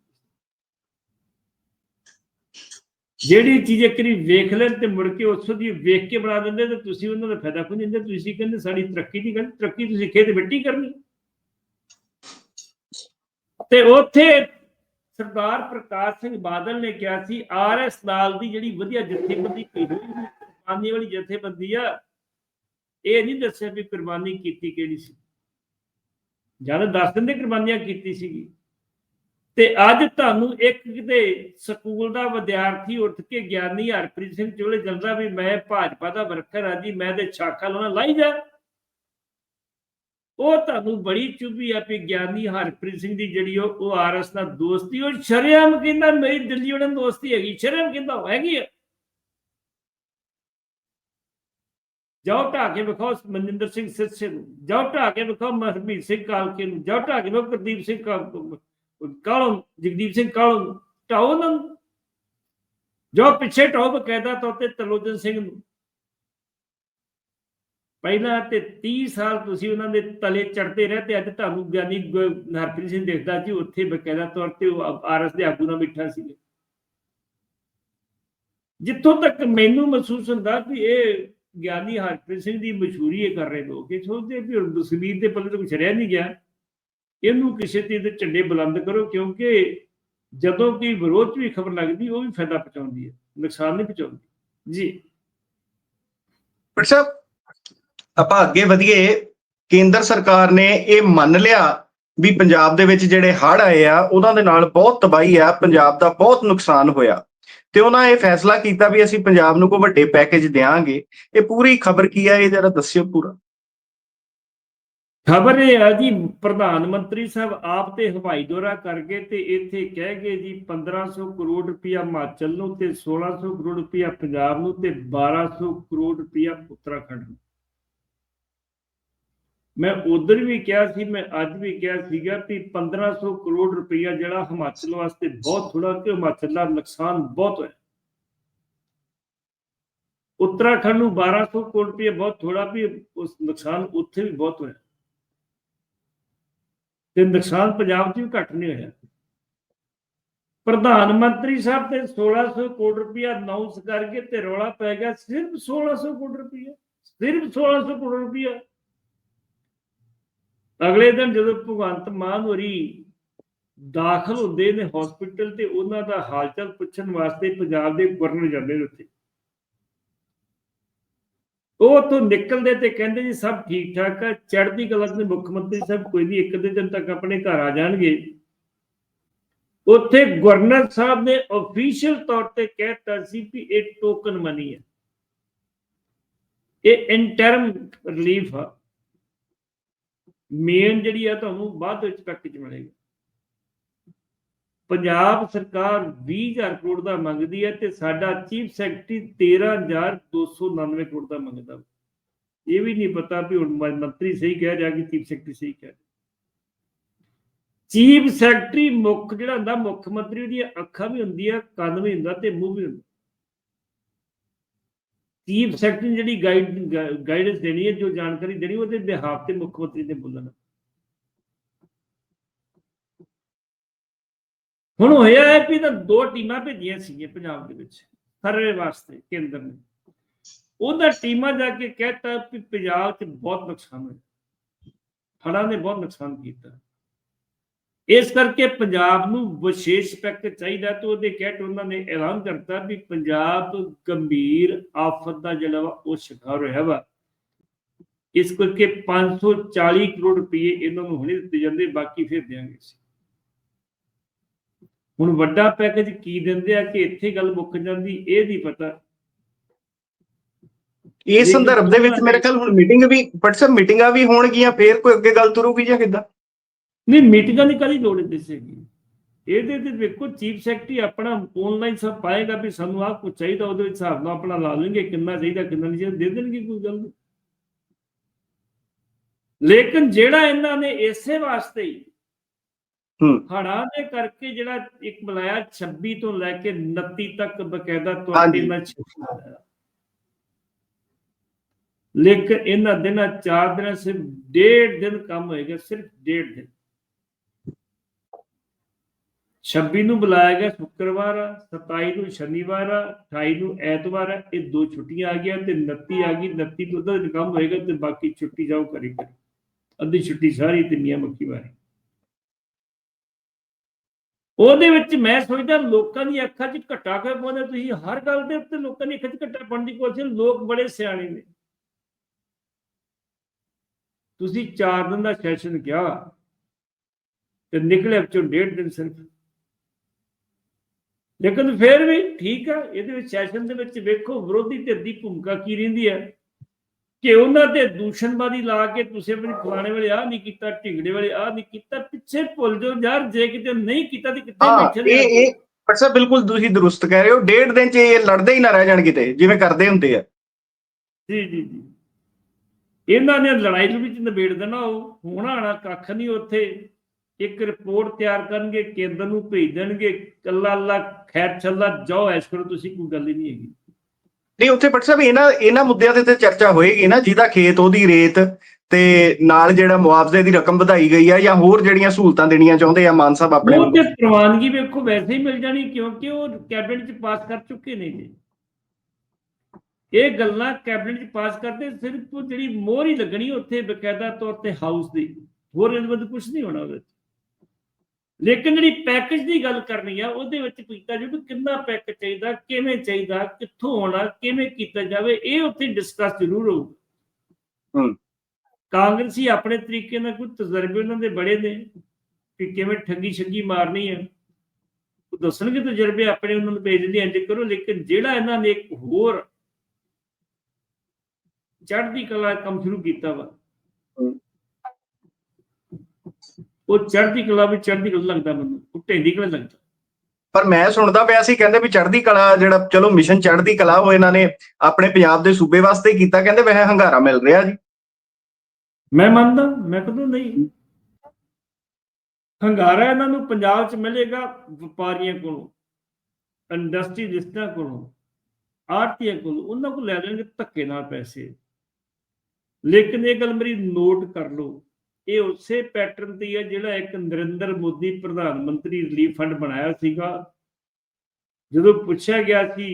ਜਿਹੜੀ ਚੀਜ਼ ਇੱਕ ਵਾਰੀ ਵੇਖ ਲੈਣ ਤੇ ਮੁੜ ਕੇ ਉਸ ਦੀ ਵੇਖ ਕੇ ਬਣਾ ਦਿੰਦੇ ਤੇ ਤੁਸੀਂ ਉਹਨਾਂ ਦਾ ਫਾਇਦਾ ਕੋਈ ਨਹੀਂ ਤੁਸੀਂ ਕਹਿੰਦੇ ਸਾਡੀ ਤਰੱਕੀ ਦੀ ਗੱਲ, ਤਰੱਕੀ ਤੁਸੀਂ ਖੇਤ ਮਿੱਟੀ ਕਰਨੀ। ਤੇ ਉੱਥੇ ਸਰਦਾਰ ਪ੍ਰਕਾਸ਼ ਸਿੰਘ ਬਾਦਲ ਨੇ ਕਿਹਾ ਸੀ ਆਰਐਸ ਨਾਲ ਦੀ ਜਿਹੜੀ ਵਧੀਆ ਜਥੇਬੰਦੀ ਕੁਰਬਾਨੀ ਵਾਲੀ ਜਥੇਬੰਦੀ ਆ, ਇਹ ਨਹੀਂ ਦੱਸਿਆ ਵੀ ਕੁਰਬਾਨੀ ਕੀਤੀ ਕਿਹੜੀ ਸੀ। ਜਦ ਦੱਸ ਦਿੰਦੇ ਕੁਰਬਾਨੀਆਂ ਕੀਤੀ ਸੀਗੀ। ਤੇ ਅੱਜ ਤੁਹਾਨੂੰ ਇੱਕ ਕਿਤੇ ਸਕੂਲ ਦਾ ਵਿਦਿਆਰਥੀ ਉੱਠ ਕੇ ਗਿਆਨੀ ਹਰਪ੍ਰੀਤ ਸਿੰਘ ਚੋਲੇ ਜਲਦਾ ਵੀ ਮੈਂ ਭਾਜਪਾ ਦਾ ਵਰਕਰ ਆ ਜੀ, ਮੈਂ ਤੇ ਛਾਖਾ ਲਾਉਣਾ ਲਾਈ ਜਾ ਉਹ ਤੁਹਾਨੂੰ ਬੜੀ ਚੁੱਭੀ ਆ ਵੀ ਗਿਆਨੀ ਹਰਪ੍ਰੀਤ ਸਿੰਘ ਦੀ ਜਿਹੜੀ ਉਹ ਆਰਐਸ ਨਾਲ ਦੋਸਤੀ, ਉਹ ਸ਼ਰੇਆਮ ਕਹਿੰਦਾ ਮੇਰੀ ਦਿੱਲੀ ਉਹਨਾਂ ਨਾਲ ਦੋਸਤੀ ਹੈਗੀ, ਸ਼ਰੇਆਮ ਕਹਿੰਦਾ ਹੈਗੀ ਆ। ਜਾਓ ਢਾ ਕੇ ਵਿਖਾਓ ਮਨਿੰਦਰ ਸਿੰਘ ਸਿਰਸੇ ਨੂੰ, ਜਾਓ ਢਾ ਕੇ ਵਿਖਾਓ ਮਹਰਮੀਤ ਸਿੰਘ ਕਾਲਕੇ ਨੂੰ, ਜਾਓ ਢਾ ਕੇ ਵਿਖਾਓ ਗੁਰਦੀਪ ਸਿੰਘ ਕਾਲੋਂ, ਜਗਦੀਪ ਸਿੰਘ ਕਾਲੋਂ ਨੂੰ ਢਾਓ ਉਹਨਾਂ ਨੂੰ। ਜੋ ਪਿੱਛੇ ਢਾਓ ਬਕਾਇਦਾ ਤੌਰ ਤੇ ਤਰਲੋਚਨ ਸਿੰਘ ਨੂੰ। ਪਹਿਲਾਂ ਤੇ 30 ਸਾਲ ਤੁਸੀਂ ਉਹਨਾਂ ਦੇ ਤਲੇ ਚੜਦੇ ਰਹੇ ਤੇ ਅੱਜ ਤੁਹਾਨੂੰ ਗਿਆਨੀ ਹਰਪ੍ਰੀਤ ਸਿੰਘ ਦੇਖਦਾ ਜੀ, ਉੱਥੇ ਬਕਾਇਦਾ ਤੌਰ ਤੇ ਉਹ ਆਰਐਸ ਦੇ ਆਗੂ ਨਾਲ ਬਿਠਾ ਸੀ ਜਿੱਥੋਂ ਤੱਕ ਮੈਨੂੰ ਮਹਿਸੂਸ ਹੁੰਦਾ ਵੀ ਇਹ ਗਿਆਨੀ ਹਰਪ੍ਰੀਤ ਸਿੰਘ ਦੀ ਮਸ਼ਹੂਰੀ ਇਹ ਕਰ ਰਹੇ ਲੋਕ, ਇਹ ਸੋਚਦੇ ਵੀ ਹੁਣ ਤਸਵੀਰ ਦੇ ਪੱਲੇ ਤੋਂ ਕੁਛ ਰਹਿ ਨਹੀਂ ਗਿਆ। ਇਹਨੂੰ ਕਿਸੇ ਤੇ ਦੇ ਝੰਡੇ ਬੁਲੰਦ ਕਰੋ, ਕਿਉਂਕਿ ਜਦੋਂ ਕੋਈ ਵਿਰੋਧ 'ਚ ਵੀ ਖਬਰ ਲੱਗਦੀ, ਉਹ ਵੀ ਫਾਇਦਾ ਪਹੁੰਚਾਉਂਦੀ ਹੈ, ਨੁਕਸਾਨ ਨਹੀਂ ਪਹੁੰਚਾਉਂਦੀ। ਜੀ। ਪਰ ਸਾਹਿਬ ਆਪਾਂ ਅੱਗੇ ਵਧੀਏ, ਕੇਂਦਰ ਸਰਕਾਰ ਨੇ ਇਹ ਮੰਨ ਲਿਆ ਵੀ ਪੰਜਾਬ ਦੇ ਵਿੱਚ ਜਿਹੜੇ ਹੜ੍ਹ ਆਏ ਆ, ਉਹਨਾਂ ਦੇ ਨਾਲ ਬਹੁਤ ਤਬਾਹੀ ਆ, ਪੰਜਾਬ ਦਾ ਬਹੁਤ ਨੁਕਸਾਨ ਹੋਇਆ। ਤੇ ਉਹਨਾਂ ਇਹ ਫੈਸਲਾ ਕੀਤਾ ਵੀ ਅਸੀਂ ਪੰਜਾਬ ਨੂੰ ਕੋਈ ਵੱਡੇ ਪੈਕੇਜ ਦੇਵਾਂਗੇ ਇਹ ਪੂਰੀ ਖਬਰ ਕੀ ਆ, ਇਹ ਜਰਾ ਦੱਸਿਓ ਪੂਰਾ। ਖਬਰ ਇਹ ਆ ਜੀ, ਪ੍ਰਧਾਨ ਮੰਤਰੀ ਸਾਹਿਬ ਆਪ ਤੇ ਹਵਾਈ ਦੌਰਾ ਕਰਕੇ ਤੇ ਇੱਥੇ ਕਹਿ ਗਏ ਜੀ 1500 ਕਰੋੜ ਰੁਪਇਆ ਹਿਮਾਚਲ ਨੂੰ ਤੇ 1600 ਕਰੋੜ ਰੁਪਇਆ ਪੰਜਾਬ ਨੂੰ ਤੇ 1200 ਕਰੋੜ ਰੁਪਇਆ ਉੱਤਰਾਖੰਡ ਨੂੰ। ਮੈਂ ਉਧਰ ਵੀ ਕਿਹਾ ਸੀ, ਮੈਂ ਅੱਜ ਵੀ ਕਿਹਾ ਸੀਗਾ ਕਿ 1500 ਕਰੋੜ ਰੁਪਇਆ ਜਿਹੜਾ ਹਿਮਾਚਲ ਵਾਸਤੇ ਬਹੁਤ ਥੋੜਾ ਕਿ ਹਿਮਾਚਲ ਦਾ ਨੁਕਸਾਨ ਬਹੁਤ ਹੋਇਆ। ਉੱਤਰਾਖੰਡ ਨੂੰ 1200 ਕਰੋੜ ਰੁਪਇਆ ਬਹੁਤ ਥੋੜਾ ਵੀ ਉਸ ਨੁਕਸਾਨ ਉੱਥੇ ਵੀ ਬਹੁਤ ਹੋਇਆ। ਤੇ ਨੁਕਸਾਨ ਪੰਜਾਬ 'ਚ ਵੀ ਘੱਟ ਨਹੀਂ ਹੋਇਆ। ਪ੍ਰਧਾਨ ਮੰਤਰੀ ਸਾਹਿਬ ਤੇ 1600 ਕਰੋੜ ਰੁਪਇਆ ਅਨਾਉਂਸ ਕਰਕੇ ਤੇ ਰੌਲਾ ਪੈ ਗਿਆ, ਸਿਰਫ 1600 ਕਰੋੜ ਰੁਪਇਆ, ਸਿਰਫ 1600 ਕਰੋੜ ਰੁਪਇਆ। ਅਗਲੇ ਦਿਨ ਜਦੋਂ ਭਗਵੰਤ ਮਾਨ ਹੋਰੀ ਦਾਖਲ ਹੁੰਦੇ ਨੇ ਹਸਪੀਟਲ ਤੇ, ਉਹਨਾਂ ਦਾ ਹਾਲਚਲ ਪੁੱਛਣ ਵਾਸਤੇ ਪੰਜਾਬ ਦੇ ਗਵਰਨਰ ਜਾਂਦੇ ਨੇ ਉੱਥੇ। ਉਹ ਤੋਂ ਨਿਕਲਦੇ ਤੇ ਕਹਿੰਦੇ ਜੀ ਸਭ ਠੀਕ ਠਾਕ ਆ, ਚੜ੍ਹਦੀ ਕਲਾ ਦੇ ਮੁੱਖ ਮੰਤਰੀ ਸਾਹਿਬ ਕੋਈ ਵੀ ਇੱਕ ਦੇ ਦਿਨ ਤੱਕ ਆਪਣੇ ਘਰ ਆ ਜਾਣਗੇ। ਉੱਥੇ ਗਵਰਨਰ ਸਾਹਿਬ ਨੇ ਅਫੀਸ਼ੀਅਲ ਤੌਰ ਤੇ ਕਹਿਤਾ ਸੀ ਕਿ ਇਹ ਟੋਕਨ ਮਨੀ ਹੈ ਇਹ ਇੰਟਰਮ ਰਿਲੀਫ ਆ। ਮੇਨ ਜਿਹੜੀ ਆ, ਤੁਹਾਨੂੰ ਬਾਅਦ ਵਿੱਚ ਪੈਕੇਜ ਮਿਲੇਗਾ। ਪੰਜਾਬ ਸਰਕਾਰ 20000 ਕਰੋੜ ਦਾ ਮੰਗਦੀ ਹੈ ਤੇ ਸਾਡਾ ਚੀਫ ਸੈਕਟਰੀ 13299 ਕਰੋੜ ਦਾ ਮੰਗਦਾ ਇਹ ਵੀ ਨਹੀਂ ਪਤਾ ਵੀ ਹੁਣ ਮੰਤਰੀ ਸਹੀ ਕਹਿ ਜਾ ਕਿ ਚੀਫ ਸੈਕਟਰੀ ਸਹੀ ਕਹਿ। ਚੀਫ ਸੈਕਟਰੀ ਮੁੱਖ ਜਿਹੜਾ ਹੁੰਦਾ, ਮੁੱਖ ਮੰਤਰੀ ਉਹਦੀਆਂ ਅੱਖਾਂ ਵੀ ਹੁੰਦੀਆਂ, ਕੰਨ ਵੀ ਹੁੰਦਾ ਤੇ ਮੂੰਹ ਵੀ ਹੁੰਦਾ। ਚੀਫ ਸੈਕਟਰੀ ਜਿਹੜੀ ਗਾਈਡ ਗਾਈਡੈਂਸ ਦੇਣੀ ਹੈ, ਜੋ ਜਾਣਕਾਰੀ ਦੇਣੀ, ਉਹਦੇ ਬਿਹਾਫ ਤੇ ਮੁੱਖ ਮੰਤਰੀ ਨੇ ਬੋਲਣਾ। ਹੁਣ ਹੋਇਆ ਹੈ ਵੀ ਤਾਂ ਦੋ ਟੀਮਾਂ ਭੇਜੀਆਂ ਸੀਗੀਆਂ ਪੰਜਾਬ ਦੇ ਵਿੱਚ ਸਰਵੇ ਵਾਸਤੇ, ਕੇਂਦਰ ਨੇ। ਉਹਦਾ ਟੀਮਾਂ ਜਾ ਕੇ ਕਹਿਤਾ ਵੀ ਪੰਜਾਬ 'ਚ ਬਹੁਤ ਨੁਕਸਾਨ ਹੋਇਆ। ਹੜ੍ਹਾਂ ਨੇ ਬਹੁਤ ਨੁਕਸਾਨ ਕੀਤਾ। ਇਸ ਕਰਕੇ ਪੰਜਾਬ ਨੂੰ ਵਿਸ਼ੇਸ਼ ਪੈਕੇਜ ਚਾਹੀਦਾ ਤੇ ਉਹਦੇ ਕਹਿਟ ਉਹਨਾਂ ਨੇ ਐਲਾਨ ਕਰਤਾ ਵੀ ਪੰਜਾਬ ਗੰਭੀਰ ਆਫਤ ਦਾ ਜਿਹੜਾ ਵਾ ਉਹ ਸ਼ਿਕਾਰ ਹੋਇਆ ਵਾ। ਇਸ ਕਰਕੇ 540 ਕਰੋੜ ਰੁਪਏ ਇਹਨਾਂ ਨੂੰ ਹੁਣੇ ਦਿੱਤੇ ਜਾਂਦੇ, ਬਾਕੀ ਫਿਰ ਦੇਾਂਗੇ ਹੁਣ ਵੱਡਾ ਪੈਕੇਜ ਕੀ ਦਿੰਦੇ ਆ ਕਿ ਇੱਥੇ ਗੱਲ ਮੁੱਕ ਜਾਂਦੀ ਇਹ ਨਹੀਂ ਪਤਾ। ਇਸ ਸੰਦਰਭ ਦੇ ਵਿੱਚ ਮੇਰੇ ਖਿਆਲ ਹੁਣ ਮੀਟਿੰਗ ਵੀ ਸਰ ਮੀਟਿੰਗਾਂ ਵੀ ਹੋਣਗੀਆਂ ਫੇਰ ਕੋਈ ਅੱਗੇ ਗੱਲ ਤੁਰੂਗੀ ਜਾਂ ਕਿੱਦਾਂ? ਨਹੀਂ ਮੀਟਿੰਗਾਂ ਦੀ ਕਦੀ ਲੋੜ ਨਹੀਂ ਸੀਗੀ? ਇਹਦੇ ਤੇ ਵੇਖੋ ਚੀਫ ਸੈਕਟਰੀ ਆਪਣਾ ਆਨਲਾਈਨ ਸਭ ਪਾਏਗਾ ਵੀ ਸਾਨੂੰ ਆਹ ਕੁਝ ਚਾਹੀਦਾ ਉਹਦੇ ਵਿੱਚ ਹਿਸਾਬ ਨਾਲ ਆਪਣਾ ਲਾ ਲੈਣਗੇ ਕਿੰਨਾ ਚਾਹੀਦਾ ਕਿੰਨਾ ਨਹੀਂ ਚਾਹੀਦਾ ਦੇ ਦੇਣਗੇ ਕੋਈ ਗੱਲ ਨਹੀਂ। ਲੇਕਿਨ ਜਿਹੜਾ ਇਹਨਾਂ ਨੇ ਇਸੇ ਵਾਸਤੇ ਹੀ ਹੂੰ। ਹੜ੍ਹਾਂ ਦੇ ਕਰਕੇ ਜਿਹੜਾ ਇੱਕ ਬੁਲਾਇਆ 26 ਤੋਂ ਲੈ ਕੇ 29 ਤੱਕ ਬਕਾਇਦਾ ਤੌਰ ਹਾਂਜੀ। ਤੇ ਇਹਨਾਂ 'ਚ ਲੇਕਿਨ ਇਹਨਾਂ ਦਿਨਾਂ ਚਾਰ ਦਿਨਾਂ ਸਿਰਫ ਡੇਢ ਦਿਨ ਕੰਮ ਹੋਏਗਾ ਸਿਰਫ ਡੇਢ ਦਿਨ 26 ਨੂੰ ਬੁਲਾਇਆ ਗਿਆ ਸ਼ੁੱਕਰਵਾਰ ਆ 27 ਨੂੰ ਸ਼ਨੀਵਾਰ ਆ 28 ਨੂੰ ਐਤਵਾਰ ਆ ਇਹ ਦੋ ਛੁੱਟੀਆਂ ਆ ਗਈਆਂ ਤੇ 29 ਆ ਗਈ 29 ਤੋਂ ਦਿਨ ਕੰਮ ਹੋਏਗਾ ਤੇ ਬਾਕੀ ਛੁੱਟੀ ਜਾਓ ਕਰੀ ਕਰ ਅੱਧੀ ਛੁੱਟੀ ਸਾਰੀ ਤੇ ਮੀਆਂ ਮੱਖੀ ਵਾਰੀ ਉਹਦੇ ਵਿੱਚ ਮੈਂ ਸੋਚਦਾ ਲੋਕਾਂ ਦੀ ਅੱਖਾਂ 'ਚ ਘਟਾ ਕੇ ਪਾਉਂਦੇ ਤੁਸੀਂ ਹਰ ਗੱਲ ਦੇ ਉੱਤੇ ਲੋਕਾਂ ਦੀ ਅੱਖਾਂ 'ਚ ਘਟਾ ਪਾਉਣ ਦੀ ਕੋਸ਼ਿਸ਼ ਲੋਕ ਬੜੇ ਸਿਆਣੇ ਨੇ। ਤੁਸੀਂ 4 ਦਿਨ ਦਾ ਸੈਸ਼ਨ ਕਿਹਾ ਤੇ ਨਿਕਲੇ ਵਿੱਚੋਂ ਡੇਢ ਦਿਨ ਸਿਰਫ। ਲੇਕਿਨ ਫਿਰ ਵੀ ਠੀਕ ਆ, ਇਹਦੇ ਵਿੱਚ ਸੈਸ਼ਨ ਦੇ ਵਿੱਚ ਵੇਖੋ ਵਿਰੋਧੀ ਧਿਰ ਦੀ ਭੂਮਿਕਾ ਕੀ ਰਹਿੰਦੀ ਹੈ? ਕਿ ਉਹਨਾਂ ਤੇ ਦੂਸ਼ਣਬਾਦੀ ਲਾ ਕੇ ਤੁਸੀਂ ਆਪਣੀ ਫਲਾਣੇ ਵੇਲੇ ਆਹ ਨਹੀਂ ਕੀਤਾ ਢਿੰਗੜੇ ਵੇਲੇ ਆਹ ਨਹੀਂ ਕੀਤਾ ਪਿੱਛੇ ਭੁੱਲ ਜਾਓ ਯਾਰ ਜੇ ਕਿਤੇ ਨਹੀਂ ਕੀਤਾ ਤੇ ਕਿੱਥੇ ਬੈਠੇ ਇਹ ਇਹ ਪਰ ਸਾਹਿਬ ਬਿਲਕੁਲ ਤੁਸੀਂ ਦਰੁਸਤ ਕਹਿ ਰਹੇ ਹੋ ਡੇਢ ਦਿਨ ਚ ਇਹ ਲੜਦੇ ਹੀ ਨਾ ਰਹਿ ਜਾਣ ਕਿਤੇ ਜਿਵੇਂ ਕਰਦੇ ਹੁੰਦੇ ਆ। ਜੀ ਜੀ ਜੀ। ਇਹਨਾਂ ਨੇ ਲੜਾਈ ਦੇ ਵਿੱਚ ਨਿਬੇੜ ਦੇਣਾ ਉਹ ਹੋਣਾ ਆਣਾ ਕੱਖ ਨਹੀਂ ਉੱਥੇ। ਇੱਕ ਰਿਪੋਰਟ ਤਿਆਰ ਕਰਨਗੇ ਕੇਂਦਰ ਨੂੰ ਭੇਜ ਦੇਣਗੇ ਕੱਲਾ ਅੱਲਾ ਖੈਰ ਛੱਲਾ ਜਾਓ ਐਸ਼ ਕਰੋ ਤੁਸੀਂ ਕੋਈ ਗੱਲ ਹੀ ਨਹੀਂ ਹੈਗੀ। ਨਹੀਂ ਉੱਥੇ ਪਰ ਸਾਹਿਬ ਇਹਨਾਂ ਇਹਨਾਂ ਮੁੱਦਿਆਂ ਤੇ ਤੇ ਚਰਚਾ ਹੋਏਗੀ ਨਾ ਜਿਹਦਾ ਖੇਤ ਉਹਦੀ ਰੇਤ ਤੇ ਨਾਲ ਜਿਹੜਾ ਮੁਆਵਜ਼ੇ ਦੀ ਰਕਮ ਵਧਾਈ ਗਈ ਆ ਜਾਂ ਹੋਰ ਜਿਹੜੀਆਂ ਸਹੂਲਤਾਂ ਦੇਣੀਆਂ ਚਾਹੁੰਦੇ ਆ ਮਾਨ ਸਾਹਿਬ ਆਪਣੇ ਉਹ। ਤੇ ਪ੍ਰਵਾਨਗੀ ਵੇਖੋ ਵੈਸੇ ਹੀ ਮਿਲ ਜਾਣੀ ਕਿਉਂਕਿ ਉਹ ਕੈਬਨਿਟ ਚ ਪਾਸ ਕਰ ਚੁੱਕੇ ਨੇ ਜੀ। ਇਹ ਗੱਲਾਂ ਕੈਬਨਿਟ ਚ ਪਾਸ ਕਰਦੇ ਸਿਰਫ ਜਿਹੜੀ ਮੋਹਰ ਹੀ ਲੱਗਣੀ ਉੱਥੇ ਬਕਾਇਦਾ ਤੌਰ ਤੇ ਹਾਊਸ ਦੀ। ਹੋਰ ਇਹਦੇ ਵਿੱਚ ਕੁਝ ਨਹੀਂ ਹੋਣਾ ਉਹਦੇ ਵਿੱਚ। ਲੇਕਿਨ ਜਿਹੜੀ ਪੈਕੇਜ ਦੀ ਗੱਲ ਕਰਨੀ ਆ ਉਹਦੇ ਵਿੱਚ ਕੀਤਾ ਜੀ ਵੀ ਕਿੰਨਾ ਪੈਕੇਜ ਚਾਹੀਦਾ ਕਿਵੇਂ ਚਾਹੀਦਾ ਕਿੱਥੋਂ ਆਉਣਾ ਕਿਵੇਂ ਕੀਤਾ ਜਾਵੇ ਇਹ ਉੱਥੇ ਡਿਸਕਸ ਜ਼ਰੂਰ ਹੋਊ ਹੂੰ। ਕਾਂਗਰਸੀ ਆਪਣੇ ਤਰੀਕੇ ਨਾਲ ਕੋਈ ਤਜਰਬੇ ਉਹਨਾਂ ਦੇ ਬੜੇ ਨੇ ਕਿ ਕਿਵੇਂ ਠੱਗੀ ਛੱਗੀ ਮਾਰਨੀ ਹੈ ਉਹ ਦੱਸਣਗੇ ਤਜਰਬੇ ਆਪਣੇ ਉਹਨਾਂ ਨੂੰ ਭੇਜ ਦਿੰਦੇ ਇੰਜ ਕਰੋ ਲੇਕਿਨ ਜਿਹੜਾ ਇਹਨਾਂ ਨੇ ਇੱਕ ਹੋਰ ਚੜ੍ਹਦੀ ਕਲਾ ਕੰਮ ਸ਼ੁਰੂ ਕੀਤਾ ਵਾ ਹੂੰ। ਉਹ ਚੜ੍ਹਦੀ ਕਲਾ ਵੀ ਚੜ੍ਹਦੀ ਕਲਾ ਲੱਗਦਾ ਮੈਨੂੰ ਉਹ ਢੇਂਦੀ ਕਲਾ ਲੱਗਦਾ। ਪਰ ਮੈਂ ਸੁਣਦਾ ਪਿਆ ਸੀ ਕਹਿੰਦੇ ਵੀ ਚੜ੍ਹਦੀ ਕਲਾ ਜਿਹੜਾ ਚਲੋ ਮਿਸ਼ਨ ਚੜ੍ਹਦੀ ਕਲਾ ਉਹ ਇਹਨਾਂ ਨੇ ਆਪਣੇ ਪੰਜਾਬ ਦੇ ਸੂਬੇ ਵਾਸਤੇ ਕੀਤਾ ਕਹਿੰਦੇ ਵੈਸੇ ਹੰਗਾਰਾ ਮਿਲ ਰਿਹਾ ਜੀ। ਮੈਂ ਮੰਨਦਾ ਮੈਂ ਕਦੋਂ ਨਹੀਂ। ਹੰਗਾਰਾ ਇਹਨਾਂ ਨੂੰ ਪੰਜਾਬ 'ਚ ਮਿਲੇਗਾ ਵਪਾਰੀਆਂ ਕੋਲੋਂ ਇੰਡਸਟਰੀਲਿਸਟਾਂ ਕੋਲੋਂ ਆੜਤੀਆਂ ਕੋਲੋਂ ਉਹਨਾਂ ਕੋਲ ਲੈ ਲੈਣਗੇ ਧੱਕੇ ਨਾਲ ਪੈਸੇ। ਲੇਕਿਨ ਇਹ ਗੱਲ ਮੇਰੀ ਨੋਟ ਕਰ ਲਓ ਇਹ ਉਸੇ ਪੈਟਰਨ ਤੇ ਹੀ ਜਿਹੜਾ ਇੱਕ ਨਰਿੰਦਰ ਮੋਦੀ ਪ੍ਰਧਾਨ ਮੰਤਰੀ ਰਿਲੀਫ ਫੰਡ ਬਣਾਇਆ ਸੀਗਾ। ਜਦੋਂ ਪੁੱਛਿਆ ਗਿਆ ਸੀ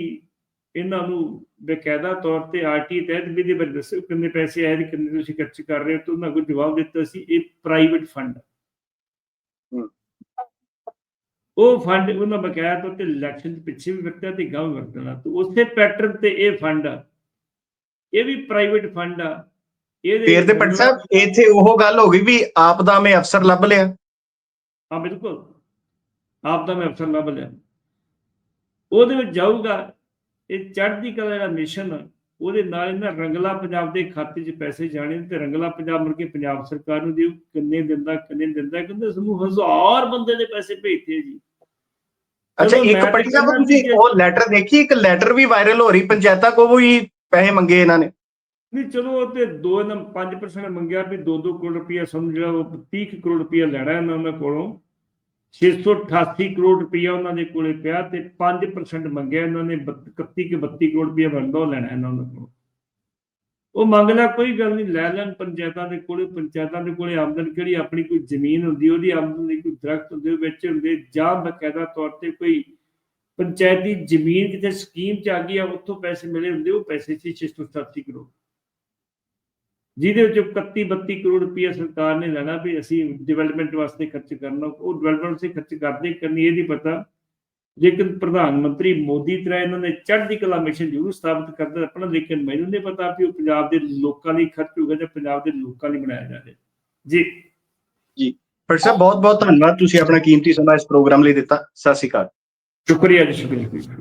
ਇਹਨਾਂ ਨੂੰ ਬਕਾਇਦਾ ਤੌਰ ਤੇ ਆਰਟੀ ਤਹਿਤ ਵੀ ਦੇ ਬਾਰੇ ਦੱਸੋ ਕਿੰਨੇ ਪੈਸੇ ਆਏ ਤੇ ਕਿੰਨੇ ਤੁਸੀਂ ਖਰਚ ਕਰ ਰਹੇ ਹੋ ਤਾਂ ਉਹਨਾਂ ਕੋਲ ਜਵਾਬ ਦਿੱਤਾ ਸੀ ਇਹ ਪ੍ਰਾਈਵੇਟ ਫੰਡ। ਉਹ ਫੰਡ ਉਹਨਾਂ ਬਕਾਇਆ ਤੌਰ ਤੇ ਇਲੈਕਸ਼ਨ ਦੇ ਪਿੱਛੇ ਵੀ ਵਰਤਿਆ ਤੇ ਗਾਂ ਵਰਤਣਾ। ਤੇ ਉਸੇ ਪੈਟਰਨ ਤੇ ਇਹ ਫੰਡ ਇਹ ਵੀ ਪ੍ਰਾਈਵੇਟ ਫੰਡ ਆ। ਫੇਰ ਤੇ ਪਟ ਸਾਹਿਬ ਇੱਥੇ ਉਹ ਗੱਲ ਹੋ ਗਈ ਵੀ ਆਪ ਦਾ ਮੈਂ ਅਫਸਰ ਲੱਭ ਲਿਆ। ਹਾਂ ਬਿਲਕੁਲ। ਆਪ ਦਾ ਮੈਂ ਅਫਸਰ ਲੱਭ ਲਿਆ। ਉਹਦੇ ਵਿੱਚ ਜਾਊਗਾ ਇਹ ਚੜ੍ਹਦੀ ਕਲਾ ਜਿਹੜਾ ਮਿਸ਼ਨ ਉਹਦੇ ਨਾਲ ਇਹਨਾਂ ਰੰਗਲਾ ਪੰਜਾਬ ਦੇ ਖਾਤੇ 'ਚ ਪੈਸੇ ਜਾਣੇ ਤੇ ਰੰਗਲਾ ਪੰਜਾਬ ਮੁੜ ਕੇ ਪੰਜਾਬ ਸਰਕਾਰ ਨੂੰ ਦਿਓ। ਕਿੰਨੇ ਦਿੰਦਾ ਕਿੰਨੇ ਦਿੰਦਾ ਕਹਿੰਦੇ ਸਾਨੂੰ ਹਜ਼ਾਰ ਬੰਦੇ ਦੇ ਪੈਸੇ ਭੇਜਦੇ ਜੀ। ਅੱਛਾ ਇੱਕ ਪੜੀ ਸਾਹਿਬ ਤੁਸੀਂ ਉਹ ਲੈਟਰ ਦੇਖੀ ਇੱਕ ਲੈਟਰ ਵੀ ਵਾਇਰਲ ਹੋ ਰਹੀ ਪੰਚਾਇਤਾਂ ਕੋ ਵੀ ਪੈਸੇ ਮੰਗੇ ਇਹਨਾਂ ਨੇ। ਨਹੀਂ, ਚਲੋ ਉਹ ਤੇ 2 ਨਾ 5% ਮੰਗਿਆ ਵੀ 2-2 ਕਰੋੜ ਰੁਪਇਆ ਸਮਝ ਜਿਹੜਾ ਉਹ 30 ਕਰੋੜ ਰੁਪਇਆ ਲੈਣਾ ਇਹਨਾਂ ਉਹਨਾਂ ਕੋਲੋਂ। 688 ਕਰੋੜ ਰੁਪਇਆ ਉਹਨਾਂ ਦੇ ਕੋਲੇ ਪਿਆ ਤੇ 5% ਮੰਗਿਆ ਇਹਨਾਂ ਨੇ 31 ਕਿ 32 ਕਰੋੜ ਰੁਪਇਆ ਬਣਦਾ ਉਹ ਲੈਣਾ ਇਹਨਾਂ ਉਹਨਾਂ ਕੋਲੋਂ। ਉਹ ਮੰਗ ਲੈ, ਕੋਈ ਗੱਲ ਨਹੀਂ, ਲੈ ਲੈਣ ਪੰਚਾਇਤਾਂ ਦੇ ਕੋਲੇ, ਪੰਚਾਇਤਾਂ ਦੇ ਕੋਲੇ ਆਮਦਨ ਕਿਹੜੀ ਆਪਣੀ ਕੋਈ ਜ਼ਮੀਨ ਹੁੰਦੀ, ਉਹਦੀ ਆਮਦਨ ਦੀ ਕੋਈ ਦਰਖਤ ਹੁੰਦੇ ਵਿੱਚ ਹੁੰਦੇ, ਜਾਂ ਬਕਾਇਦਾ ਤੌਰ ਤੇ ਕੋਈ ਪੰਚਾਇਤੀ ਜ਼ਮੀਨ ਕਿਤੇ ਸਕੀਮ ਚ ਆ ਗਈ ਆ, ਉੱਥੋਂ ਪੈਸੇ ਮਿਲੇ ਹੁੰਦੇ, ਉਹ ਪੈਸੇ ਸੀ 688 ਕਰੋੜ। ਜਿਹਦੇ ਵਿੱਚ 31 32 ਕਰੋੜ ਰੁਪਇਆ ਸਰਕਾਰ ਨੇ ਲੈਣਾ ਵੀ ਅਸੀਂ ਡਿਵੈਲਪਮੈਂਟ ਵਾਸਤੇ ਖਰਚ ਕਰਨਾ ਉਹ ਡਿਵੈਲਪਮੈਂਟ ਵਾਸਤੇ ਖਰਚ ਕਰਦੇ ਕਰਨੀ ਇਹ ਨਹੀਂ ਪਤਾ। ਲੇਕਿਨ ਪ੍ਰਧਾਨ ਮੰਤਰੀ ਮੋਦੀ ਤਰ੍ਹਾਂ ਇਹਨਾਂ ਨੇ ਚੜ੍ਹਦੀ ਕਲਾ ਮਿਸ਼ਨ ਜ਼ਰੂਰ ਸਥਾਪਿਤ ਕਰਦਾ ਆਪਣਾ ਲੇਕਿਨ ਮੈਨੂੰ ਨਹੀਂ ਪਤਾ ਵੀ ਉਹ ਪੰਜਾਬ ਦੇ ਲੋਕਾਂ ਲਈ ਖਰਚ ਹੋਗਾ ਜਾਂ ਪੰਜਾਬ ਦੇ ਲੋਕਾਂ ਲਈ ਬਣਾਇਆ ਜਾ। ਰਿਹਾ ਜੀ। ਪਰ ਸਾਹਿਬ ਬਹੁਤ ਬਹੁਤ ਧੰਨਵਾਦ। ਤੁਸੀਂ ਆਪਣਾ ਕੀਮਤੀ ਸਮਾਂ ਇਸ ਪ੍ਰੋਗਰਾਮ ਲਈ ਦਿੱਤਾ। ਸਤਿ ਸ਼੍ਰੀ ਅਕਾਲ। ਸ਼ੁਕਰੀਆ ਜੀ ਸ਼ੁਕਰੀਆ।